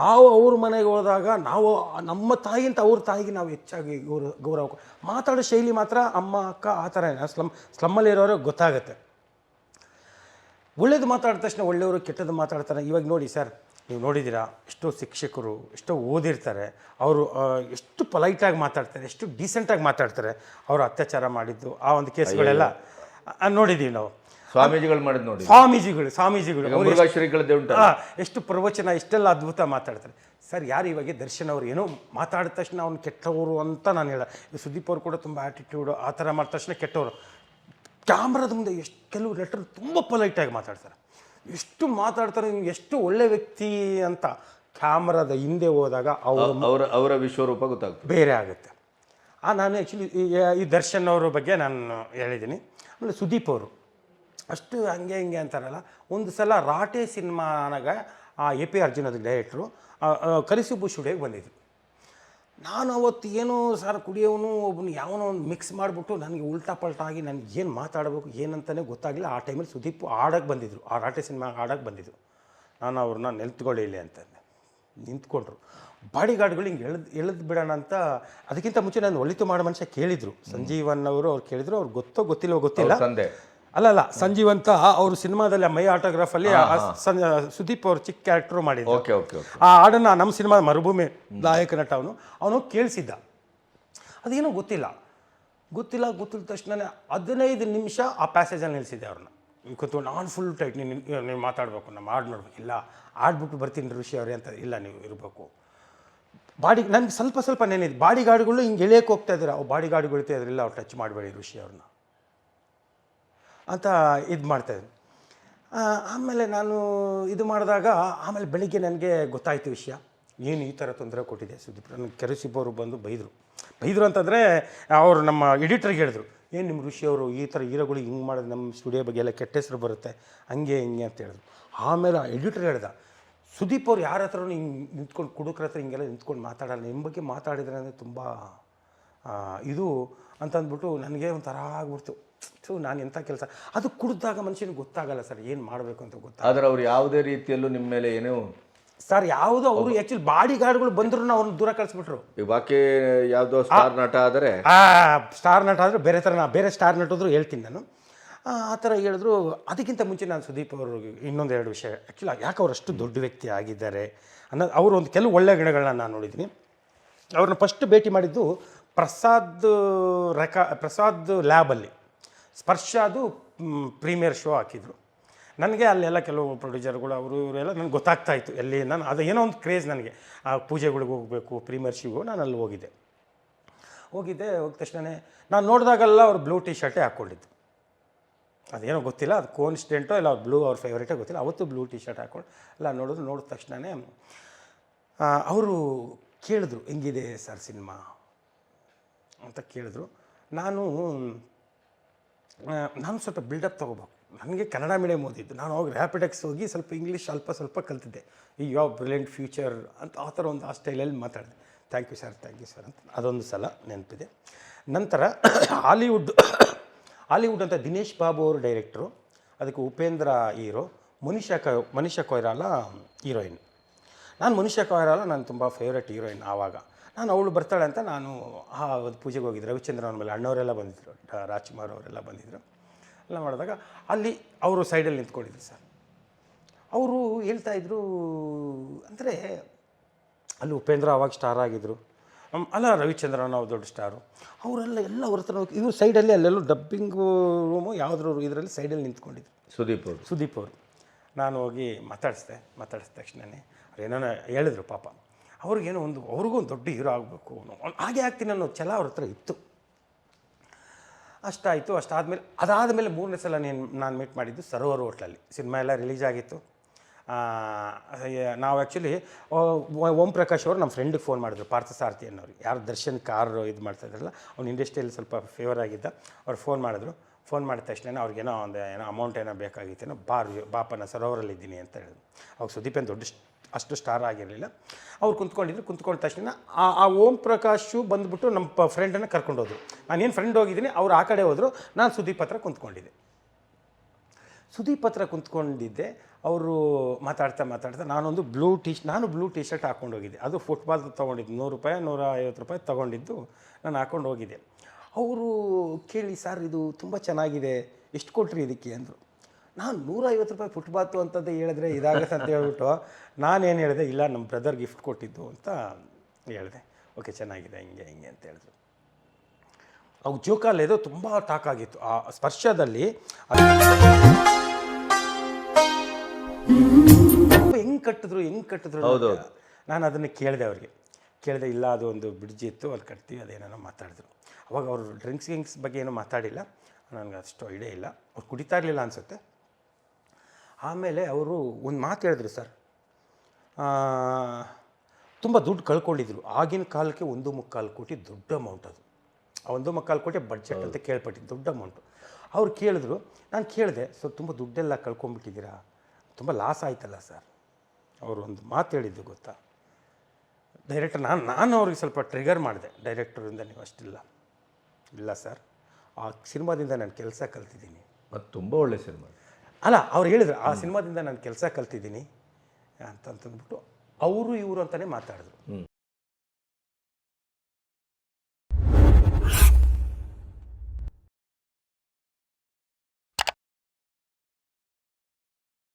ನಾವು ಅವ್ರ ಮನೆಗೆ ಹೋದಾಗ ನಾವು ನಮ್ಮ ತಾಯಿಗಿಂತ ಅವ್ರ ತಾಯಿಗೆ ನಾವು ಹೆಚ್ಚಾಗಿ ಗೌರವ ಗೌರವ ಮಾತಾಡೋ ಶೈಲಿ ಮಾತ್ರ ಅಮ್ಮ, ಅಕ್ಕ ಆ ಥರ ಸ್ಲಮ್ ಸ್ಲಮ್ಮಲ್ಲಿರೋರಿಗೆ ಗೊತ್ತಾಗುತ್ತೆ. ಒಳ್ಳೇದು ಮಾತಾಡಿದ ತಕ್ಷಣ ಒಳ್ಳೆಯವರು ಕೆಟ್ಟದ್ದು ಮಾತಾಡ್ತಾರೆ. ಇವಾಗ ನೋಡಿ ಸರ್, ನೀವು ನೋಡಿದ್ದೀರಾ, ಎಷ್ಟೋ ಶಿಕ್ಷಕರು, ಎಷ್ಟೋ ಓದಿರ್ತಾರೆ, ಅವರು ಎಷ್ಟು ಪೊಲೈಟಾಗಿ ಮಾತಾಡ್ತಾರೆ, ಎಷ್ಟು ಡೀಸೆಂಟಾಗಿ ಮಾತಾಡ್ತಾರೆ, ಅವರು ಅತ್ಯಾಚಾರ ಮಾಡಿದ್ದು, ಆ ಒಂದು ಕೇಸ್ಗಳೆಲ್ಲ ನೋಡಿದ್ದೀವಿ ನಾವು
ಸ್ವಾಮೀಜಿಗಳು ಮಾಡಿದ್ ನೋಡಿ
ಸ್ವಾಮೀಜಿಗಳು ಸ್ವಾಮೀಜಿಗಳು ಎಷ್ಟು ಪ್ರವಚನ ಇಷ್ಟೆಲ್ಲ ಅದ್ಭುತ ಮಾತಾಡ್ತಾರೆ ಸರ್ ಯಾರು ಇವಾಗ ದರ್ಶನ್ ಅವರು ಏನೋ ಮಾತಾಡಿದ ತಕ್ಷಣ ಅವ್ನು ಕೆಟ್ಟವರು ಅಂತ ನಾನು ಹೇಳ ಸುದೀಪ್ ಅವರು ಕೂಡ ತುಂಬ ಆ್ಯಟಿಟ್ಯೂಡು ಆ ಥರ ಮಾಡಿದ ತಕ್ಷಣ ಕೆಟ್ಟವರು ಕ್ಯಾಮ್ರಾದ ಮುಂದೆ ಎಷ್ಟು ಕೆಲವು ನಟರು ತುಂಬ ಪೊಲೈಟಾಗಿ ಮಾತಾಡ್ತಾರೆ. ಎಷ್ಟು ಮಾತಾಡ್ತಾರೆ ನಿಮ್ಗೆ ಎಷ್ಟು ಒಳ್ಳೆ ವ್ಯಕ್ತಿ ಅಂತ ಕ್ಯಾಮ್ರಾದ ಹಿಂದೆ ಹೋದಾಗ ಅವರು
ಅವರ ವಿಶ್ವರೂಪ ಗೊತ್ತಾಗುತ್ತೆ
ಬೇರೆ ಆಗುತ್ತೆ. ಆ ನಾನು ಆ್ಯಕ್ಚುಲಿ ಈ ದರ್ಶನ್ ಅವರ ಬಗ್ಗೆ ನಾನು ಹೇಳಿದ್ದೀನಿ. ಆಮೇಲೆ ಸುದೀಪ್ ಅವರು. ಅಷ್ಟು ಹಂಗೆ ಹಿಂಗೆ ಅಂತಾರಲ್ಲ. ಒಂದು ಸಲ ರಾಟೆ ಸಿನಿಮಾನಾಗ ಎ ಪಿ ಅರ್ಜುನ್ ಅದು ಡೈರೆಕ್ಟ್ರು ಕಲಿಸುಬ್ಬು ಸ್ಟುಡಿಯೋಗೆ ಬಂದಿದ್ರು. ನಾನು ಅವತ್ತು ಏನೋ ಸರ್ ಕುಡಿಯೋನು ಒಬ್ಬನು ಯಾವನೋ ಒಂದು ಮಿಕ್ಸ್ ಮಾಡಿಬಿಟ್ಟು ನನಗೆ ಉಲ್ಟಾ ಪಲ್ಟಾ ಆಗಿ ನನಗೆ ಏನು ಮಾತಾಡಬೇಕು ಏನಂತಲೇ ಗೊತ್ತಾಗಲಿಲ್ಲ. ಆ ಟೈಮಲ್ಲಿ ಸುದೀಪ್ ಆಡೋಕ್ಕೆ ಬಂದಿದ್ರು. ಆ ರಾಟೆ ಸಿನಿಮಾ ಆಡೋಕ್ಕೆ ಬಂದಿದ್ರು. ನಾನು ಅವ್ರನ್ನ ನೆಲ್ತ್ಕೊಳ್ಳಿಲ್ಲ ಅಂತಂದೆ. ನಿಂತ್ಕೊಂಡ್ರು. ಬಾಡಿ ಗಾರ್ಡ್ಗಳು ಹಿಂಗೆ ಎಳೆದು ಎಳೆದು ಬಿಡೋಣ ಅಂತ ಅದಕ್ಕಿಂತ ಮುಂಚೆ ನಾನು ಒಳಿತು ಮಾಡೋ ಮನುಷ್ಯ ಕೇಳಿದರು. ಸಂಜೀವನ್ ಅವರು ಅವ್ರು ಕೇಳಿದ್ರು. ಅವ್ರು ಗೊತ್ತೋ ಗೊತ್ತಿಲ್ಲವೋ ಗೊತ್ತಿಲ್ಲ. ಅಲ್ಲ ಅಲ್ಲ ಸಂಜೀವ್ ಅಂತ ಅವರು ಸಿನಿಮಾದಲ್ಲಿ ಮೈ ಆಟೋಗ್ರಾಫಲ್ಲಿ ಸುದೀಪ್ ಅವರು ಚಿಕ್ಕ ಕ್ಯಾರೆಕ್ಟರ್ ಮಾಡಿದ್ರು. ಆ ಹಾಡನ್ನು ನಮ್ಮ ಸಿನಿಮಾ ಮರುಭೂಮಿ ನಾಯಕ ನಟ ಅವನು. ಅವನು ಕೇಳಿಸಿದ್ದ. ಅದೇನೋ ಗೊತ್ತಿಲ್ಲ. ಗೊತ್ತಿಲ್ಲ ಗೊತ್ತಿಲ್ಲ ತಕ್ಷಣ ಹದಿನೈದು ನಿಮಿಷ ಆ ಪ್ಯಾಸೇಜಲ್ಲಿ ನಿಲ್ಸಿದ್ದೆ ಅವ್ರನ್ನ. ಕೂತ್ಕೊಂಡು ನಾನು ಫುಲ್ ಟೈಟ್ ನೀನು ನೀವು ಮಾತಾಡಬೇಕು ನಮ್ಮ ಹಾಡು ನೋಡ್ಬೇಕು. ಇಲ್ಲ ಆಡ್ಬಿಟ್ಟು ಬರ್ತೀನಿ ಋಷಿ ಅವರೇ ಅಂತ ಇಲ್ಲ ನೀವು ಇರಬೇಕು. ಬಾಡಿ ನನಗೆ ಸ್ವಲ್ಪ ಸ್ವಲ್ಪ ನೆನೆದು ಬಾಡಿ ಗಾರ್ಡ್ಗಳು ಹಿಂಗೆ ಎಳೆಯಕ್ಕೆ ಹೋಗ್ತಾ ಇದ್ದಾರೆ ಅವು ಬಾಡಿ ಗಾರ್ಡ್ಗಳು ಇರ್ತಾ ಇದ್ರಿಲ್ಲ ಅವ್ರು ಟಚ್ ಮಾಡಬೇಡಿ ಋಷಿ ಅವ್ರನ್ನ. ಅಂತ ಇದು ಮಾಡ್ತಾಯಿದ್ದೆ ಆಮೇಲೆ ನಾನು ಇದು ಮಾಡಿದಾಗ ಆಮೇಲೆ ಬೆಳಿಗ್ಗೆ ನನಗೆ ಗೊತ್ತಾಯಿತು ವಿಷಯ. ಏನು ಈ ಥರ ತೊಂದರೆ ಕೊಟ್ಟಿದೆ ಸುದೀಪ್? ನನ್ನ ಕೆರೆಸಿಬ್ಬರು ಬಂದು ಬೈದರು. ಬೈದರು ಅಂತಂದರೆ ಅವರು ನಮ್ಮ ಎಡಿಟ್ರಿಗೆ ಹೇಳಿದ್ರು, ಏನು ನಿಮ್ಮ ಋಷಿಯವರು ಈ ಥರ ಹೀರೋಗಳು ಹಿಂಗೆ ಮಾಡಿದ್ರೆ ನಮ್ಮ ಸ್ಟುಡಿಯೋ ಬಗ್ಗೆ ಎಲ್ಲ ಕೆಟ್ಟ ಹೆಸರು ಬರುತ್ತೆ, ಹಂಗೆ ಹಿಂಗೆ ಅಂತ ಹೇಳಿದ್ರು. ಆಮೇಲೆ ಆ ಎಡಿಟ್ರ್ ಹೇಳ್ದ, ಸುದೀಪ್ ಅವ್ರು ಯಾರ ಹತ್ರನೂ ಹಿಂಗೆ ನಿಂತ್ಕೊಂಡು, ಕುಡುಕ್ರ ಹತ್ರ ಹಿಂಗೆಲ್ಲ ನಿಂತ್ಕೊಂಡು ಮಾತಾಡಲ್ಲ ನಿಮ್ಮ ಬಗ್ಗೆ ಮಾತಾಡಿದ್ರೆ ಅಂದರೆ ತುಂಬ ಇದು ಅಂತ ಅಂದ್ಬಿಟ್ಟು ನನಗೆ ಒಂಥರ ಆಗ್ಬಿಡ್ತು. ಸೊ ನಾನು ಎಂಥ ಕೆಲಸ? ಅದು ಕುಡಿದಾಗ ಮನುಷ್ಯನಿಗೆ ಗೊತ್ತಾಗಲ್ಲ ಸರ್ ಏನು ಮಾಡಬೇಕು ಅಂತ ಗೊತ್ತಾಗ
ಆದರೆ ಅವ್ರು ಯಾವುದೇ ರೀತಿಯಲ್ಲೂ ನಿಮ್ಮ ಮೇಲೆ ಏನು
ಸರ್ ಯಾವುದೋ ಅವರು ಆ್ಯಕ್ಚುಲಿ ಬಾಡಿ ಗಾರ್ಡ್ಗಳು ಬಂದ್ರು ಅವ್ರನ್ನ ದೂರ ಕಳಿಸ್ಬಿಟ್ರು.
ಈ ಬಾಕಿ ಯಾವುದೋ ಸ್ಟಾರ್ ನಟ ಆದರೆ
ಸ್ಟಾರ್ ನಟ ಆದರೆ ಬೇರೆ ಥರ ನಾ ಬೇರೆ ಸ್ಟಾರ್ ನಟದ್ರು ಹೇಳ್ತೀನಿ ನಾನು. ಆ ಆ ಥರ ಹೇಳಿದ್ರು. ಅದಕ್ಕಿಂತ ಮುಂಚೆ ನಾನು ಸುದೀಪ್ ಅವರು ಇನ್ನೊಂದು ಎರಡು ವಿಷಯ. ಆ್ಯಕ್ಚುಲಿ ಯಾಕೆ ಅವ್ರು ಅಷ್ಟು ದೊಡ್ಡ ವ್ಯಕ್ತಿ ಆಗಿದ್ದಾರೆ ಅನ್ನೋದು ಅವರು ಒಂದು ಕೆಲವು ಒಳ್ಳೆಯ ಗಿಡಗಳನ್ನ ನಾನು ನೋಡಿದ್ದೀನಿ. ಅವ್ರನ್ನ ಫಸ್ಟ್ ಭೇಟಿ ಮಾಡಿದ್ದು ಪ್ರಸಾದ್, ರೆಕಾ, ಪ್ರಸಾದ್ ಲ್ಯಾಬಲ್ಲಿ ಸ್ಪರ್ಶ ಅದು ಪ್ರೀಮಿಯರ್ ಶೋ ಹಾಕಿದ್ರು. ನನಗೆ ಅಲ್ಲೆಲ್ಲ ಕೆಲವು ಪ್ರೊಡ್ಯೂಸರ್ಗಳು, ಅವರು, ಇವರೆಲ್ಲ ನನಗೆ ಗೊತ್ತಾಗ್ತಾ ಇತ್ತು ಎಲ್ಲಿ ನಾನು, ಅದು ಏನೋ ಒಂದು ಕ್ರೇಜ್ ನನಗೆ. ಆ ಪೂಜೆಗಳಿಗೆ ಹೋಗಬೇಕು, ಪ್ರೀಮಿಯರ್ ಶೋಗೂ ನಾನು ಅಲ್ಲಿ ಹೋಗಿದ್ದೆ. ಹೋಗಿದ್ದೆ, ಹೋದ ತಕ್ಷಣವೇ ನಾನು ನೋಡಿದಾಗೆಲ್ಲ ಅವ್ರು ಬ್ಲೂ ಟಿ ಶರ್ಟೇ ಹಾಕ್ಕೊಂಡಿದ್ದು. ಅದೇನೋ ಗೊತ್ತಿಲ್ಲ, ಅದು ಕೋನ್ಸ್ಟೆಂಟೋ ಇಲ್ಲ ಬ್ಲೂ, ಅವ್ರ ಫೇವ್ರೇಟೇ ಗೊತ್ತಿಲ್ಲ, ಅವತ್ತು ಬ್ಲೂ ಟಿ ಶರ್ಟ್ ಹಾಕ್ಕೊಂಡು ಎಲ್ಲ ನೋಡಿದ್ರು, ನೋಡಿದ ತಕ್ಷಣವೇ ಅವರು ಕೇಳಿದ್ರು, ಹೆಂಗಿದೆ ಸರ್ ಸಿನಿಮಾ? ಅಂತ ಕೇಳಿದ್ರು. ನಾನು ನಾನು ಸ್ವಲ್ಪ ಬಿಲ್ಡಪ್ ತೊಗೋಬೇಕು. ನನಗೆ ಕನ್ನಡ ಮೀಡಿಯಮ್ ಓದಿದ್ದು. ನಾನು ಹೋಗಿ ರ್ಯಾಪಿಡೆಕ್ಸ್ ಹೋಗಿ ಸ್ವಲ್ಪ ಇಂಗ್ಲೀಷ್ ಅಲ್ಪ ಸ್ವಲ್ಪ ಕಲ್ತಿದ್ದೆ. ಈ ಯಾವ ಬ್ರಿಲಿಯಂಟ್ ಫ್ಯೂಚರ್ ಅಂತ ಆ ಥರ ಒಂದು ಆ ಸ್ಟೈಲಲ್ಲಿ ಮಾತಾಡಿದೆ. Thank you sir thank you sir ಅಂತ ಅದೊಂದು ಸಲ ನೆನಪಿದೆ. ನಂತರ ಹಾಲಿವುಡ್ ಹಾಲಿವುಡ್ ಅಂತ ದಿನೇಶ್ ಬಾಬು ಅವರು ಡೈರೆಕ್ಟ್ರು ಅದಕ್ಕೆ ಉಪೇಂದ್ರ ಹೀರೋ, ಮನಿಷಾ ಕ, ಮನಿಷಾ ಕೊಯ್ರಾಲ ಹೀರೋಯಿನ್. ನಾನು ಮನುಷ್ಯ ಕೊಯ್ರಾಲ, ನಾನು ತುಂಬ ಫೇವ್ರೆಟ್ ಹೀರೋಯಿನ್ ಆವಾಗ. ನಾನು ಅವಳು ಬರ್ತಾಳೆ ಅಂತ ನಾನು ಆ ಒಂದು ಪೂಜೆಗೆ ಹೋಗಿದ್ದೆ. ರವಿಚಂದ್ರನ್ ಮೇಲೆ ಅಣ್ಣವರೆಲ್ಲ ಬಂದಿದ್ದರು ರಾಜ್ಕುಮಾರ್ ಅವರೆಲ್ಲ ಬಂದಿದ್ದರು ಎಲ್ಲ ಮಾಡಿದಾಗ ಅಲ್ಲಿ ಅವರು ಸೈಡಲ್ಲಿ ನಿಂತ್ಕೊಂಡಿದ್ರು ಸರ್. ಅವರು ಹೇಳ್ತಾ ಇದ್ರು ಅಂದರೆ ಅಲ್ಲಿ ಉಪೇಂದ್ರ ಅವಾಗ ಸ್ಟಾರ್ ಆಗಿದ್ದರು ಅಲ್ಲ ರವಿಚಂದ್ರನ್ ಅವ್ರು ದೊಡ್ಡ ಸ್ಟಾರು ಅವರೆಲ್ಲ ಎಲ್ಲ ಅವ್ರ ಹತ್ರ ಹೋಗಿ ಇವರು ಸೈಡಲ್ಲಿ ಅಲ್ಲೆಲ್ಲೂ ಡಬ್ಬಿಂಗು ರೂಮು ಯಾವುದ್ರ ಇದರಲ್ಲಿ ಸೈಡಲ್ಲಿ ನಿಂತ್ಕೊಂಡಿದ್ರು.
ಸುದೀಪ್ ಅವರು.
ಸುದೀಪ್ ಅವರು. ನಾನು ಹೋಗಿ ಮಾತಾಡಿಸ್ದೆ ಮಾತಾಡಿಸಿದ ತಕ್ಷಣವೇ ಅವ್ರು ಏನೋ ಹೇಳಿದ್ರು ಪಾಪ. ಅವ್ರಿಗೇನೋ ಒಂದು, ಅವ್ರಿಗೂ ಒಂದು ದೊಡ್ಡ ಹೀರೋ ಆಗಬೇಕು ಹಾಗೆ ಆಗ್ತೀನಿ ಅನ್ನೋ ಛಲ ಅವ್ರ ಹತ್ರ ಇತ್ತು. ಅಷ್ಟಾಯಿತು, ಅಷ್ಟಾದಮೇಲೆ, ಅದಾದಮೇಲೆ ಮೂರನೇ ಸಲ ನೀನು, ನಾನು ಮೀಟ್ ಮಾಡಿದ್ದು ಸರೋವರ್ ಹೋಟ್ಲಲ್ಲಿ ಸಿನಿಮಾ ಎಲ್ಲ ರಿಲೀಸ್ ಆಗಿತ್ತು. ನಾವು ಆ್ಯಕ್ಚುಲಿ ಓಂ ಪ್ರಕಾಶ್ ಅವರು ನಮ್ಮ ಫ್ರೆಂಡಿಗೆ ಫೋನ್ ಮಾಡಿದ್ರು ಪಾರ್ಥಸಾರಥಿ ಅನ್ನೋರು ಯಾರು ದರ್ಶನ್ ಕಾರ್ ಇದು ಮಾಡ್ತಾ ಇದ್ರಲ್ಲ, ಅವ್ನು ಇಂಡಸ್ಟ್ರಿಯಲ್ಲಿ ಸ್ವಲ್ಪ ಫೇವರ್ ಆಗಿದ್ದ, ಅವ್ರು ಫೋನ್ ಮಾಡಿದ್ರು. ಫೋನ್ ಮಾಡಿದ ತಕ್ಷಣ ಅವ್ರಿಗೇನೋ ಒಂದು, ಏನೋ ಅಮೌಂಟ್ ಏನೋ ಬೇಕಾಗಿತ್ತೇನೋ, ಬಾರ್, ಬಾಪನ ಸರೋವರಲ್ಲಿ ಇದ್ದೀನಿ ಅಂತ ಹೇಳಿದ್ರು. ಅವಾಗ ಸುದೀಪ್ ಏನು ದೊಡ್ಡ ಅಷ್ಟು ಸ್ಟಾರ್ ಆಗಿರಲಿಲ್ಲ. ಅವ್ರು ಕುಂತ್ಕೊಂಡಿದ್ರು, ಕುಂತ್ಕೊಂಡ ತಕ್ಷಣ ಆ ಆ ಓಂ ಪ್ರಕಾಶು ಬಂದುಬಿಟ್ಟು ನಮ್ಮ ಪ ಫ್ರೆಂಡನ್ನು ಕರ್ಕೊಂಡೋದ್ರು. ನಾನೇನು ಫ್ರೆಂಡ್ ಹೋಗಿದ್ದೀನಿ, ಅವ್ರು ಆ ಕಡೆ ಹೋದರು, ನಾನು ಸುದೀಪ್ ಹತ್ರ ಕುಂತ್ಕೊಂಡಿದ್ದೆ. ಸುದೀಪ್ ಹತ್ರ ಕುಂತ್ಕೊಂಡಿದ್ದೆ, ಅವರು ಮಾತಾಡ್ತಾ ಮಾತಾಡ್ತಾ ನಾನೊಂದು ಬ್ಲೂ ಟೀ, ನಾನು ಬ್ಲೂ ಟೀ ಶರ್ಟ್ ಹಾಕ್ಕೊಂಡು ಹೋಗಿದ್ದೆ ಅದು ಫುಟ್ಬಾಲ್ ತೊಗೊಂಡಿದ್ದು, ನೂರು ರೂಪಾಯಿ, ನೂರ ಐವತ್ತು ರೂಪಾಯಿ ತೊಗೊಂಡಿದ್ದು, ನಾನು ಹಾಕ್ಕೊಂಡು ಹೋಗಿದ್ದೆ ಅವರು ಕೇಳಿ, ಸರ್, ಇದು ತುಂಬ ಚೆನ್ನಾಗಿದೆ, ಎಷ್ಟು ಕೊಟ್ರಿ ಇದಕ್ಕೆ? ಅಂದರು. ನಾನು ನೂರೈವತ್ತು ರೂಪಾಯಿ ಫುಟ್ಬಾತು ಅಂತಂದು ಹೇಳಿದ್ರೆ ಇದಾಗುತ್ತೆ ಅಂತ ಹೇಳ್ಬಿಟ್ಟು ನಾನೇನು ಹೇಳಿದೆ ಇಲ್ಲ ನಮ್ಮ ಬ್ರದರ್ ಗಿಫ್ಟ್ ಕೊಟ್ಟಿದ್ದು ಅಂತ ಹೇಳಿದೆ. ಓಕೆ ಚೆನ್ನಾಗಿದೆ ಹಿಂಗೆ ಹಿಂಗೆ ಅಂತ ಹೇಳಿದ್ರು. ಅವು ಜೋಕಾಲೇದು ತುಂಬ ಟಾಕ್ ಆಗಿತ್ತು. ಆ ಸ್ಪರ್ಶದಲ್ಲಿ ಹೆಂಗೆ ಕಟ್ಟಿದ್ರು ಹೆಂಗೆ ಕಟ್ಟಿದ್ರು ನಾನು ಅದನ್ನು ಕೇಳಿದೆ ಅವ್ರಿಗೆ. ಕೇಳಿದೆ ಇಲ್ಲ ಅದು ಒಂದು ಬ್ರಿಡ್ಜ್ ಇತ್ತು ಅಲ್ಲಿ ಕಟ್ತೀವಿ ಅದೇನೋ ಮಾತಾಡಿದ್ರು. ಅವಾಗ ಅವರು ಡ್ರಿಂಕ್ಸ್ ಗಿಂಕ್ಸ್ ಬಗ್ಗೆ ಏನೂ ಮಾತಾಡಿಲ್ಲ. ನನಗೆ ಅಷ್ಟು ಐಡಿಯಾ ಇಲ್ಲ. ಅವ್ರು ಕುಡಿತಾ ಇರಲಿಲ್ಲ ಅನಿಸುತ್ತೆ. ಆಮೇಲೆ ಅವರು ಒಂದು ಮಾತು ಹೇಳಿದ್ರು ಸರ್ ತುಂಬ ದುಡ್ಡು ಕಳ್ಕೊಂಡಿದ್ರು. ಆಗಿನ ಕಾಲಕ್ಕೆ ಒಂದು ಮುಕ್ಕಾಲು ಕೋಟಿ ದೊಡ್ಡ ಅಮೌಂಟ್ ಅದು. ಆ ಒಂದು ಮುಕ್ಕಾಲು ಕೋಟಿ ಬಡ್ಜೆಟ್ ಅಂತ ಕೇಳ್ಪಟ್ಟಿದ್ದು ದೊಡ್ಡ ಅಮೌಂಟು ಅವ್ರು ಕೇಳಿದ್ರು ನಾನು ಕೇಳಿದೆ ಸೊ ತುಂಬ ದುಡ್ಡೆಲ್ಲ ಕಳ್ಕೊಂಬಿಟ್ಟಿದ್ದೀರಾ ತುಂಬ ಲಾಸ್ ಆಯ್ತಲ್ಲ ಸರ್? ಅವರು ಒಂದು ಮಾತು ಹೇಳಿದ್ದು ಗೊತ್ತಾ? ಡೈರೆಕ್ಟರ್ ನಾನು ನಾನು ಅವ್ರಿಗೆ ಸ್ವಲ್ಪ ಟ್ರಿಗರ್ ಮಾಡಿದೆ. ಡೈರೆಕ್ಟರಿಂದ ನೀವು ಅಷ್ಟಿಲ್ಲ. ಇಲ್ಲ ಸರ್ ಆ ಸಿನಿಮಾದಿಂದ ನಾನು ಕೆಲಸ ಕಲ್ತಿದ್ದೀನಿ.
ಮತ್ತು ತುಂಬ ಒಳ್ಳೆ ಸಿನಿಮಾ
ಅಲ್ಲ ಅವ್ರು ಹೇಳಿದ್ರು ಆ ಸಿನಿಮಾದಿಂದ ನಾನು ಕೆಲಸ ಕಲ್ತಿದ್ದೀನಿ ಅಂತಂತಂದ್ಬಿಟ್ಟು ಅವರು ಇವರು ಅಂತಲೇ ಮಾತಾಡಿದ್ರು.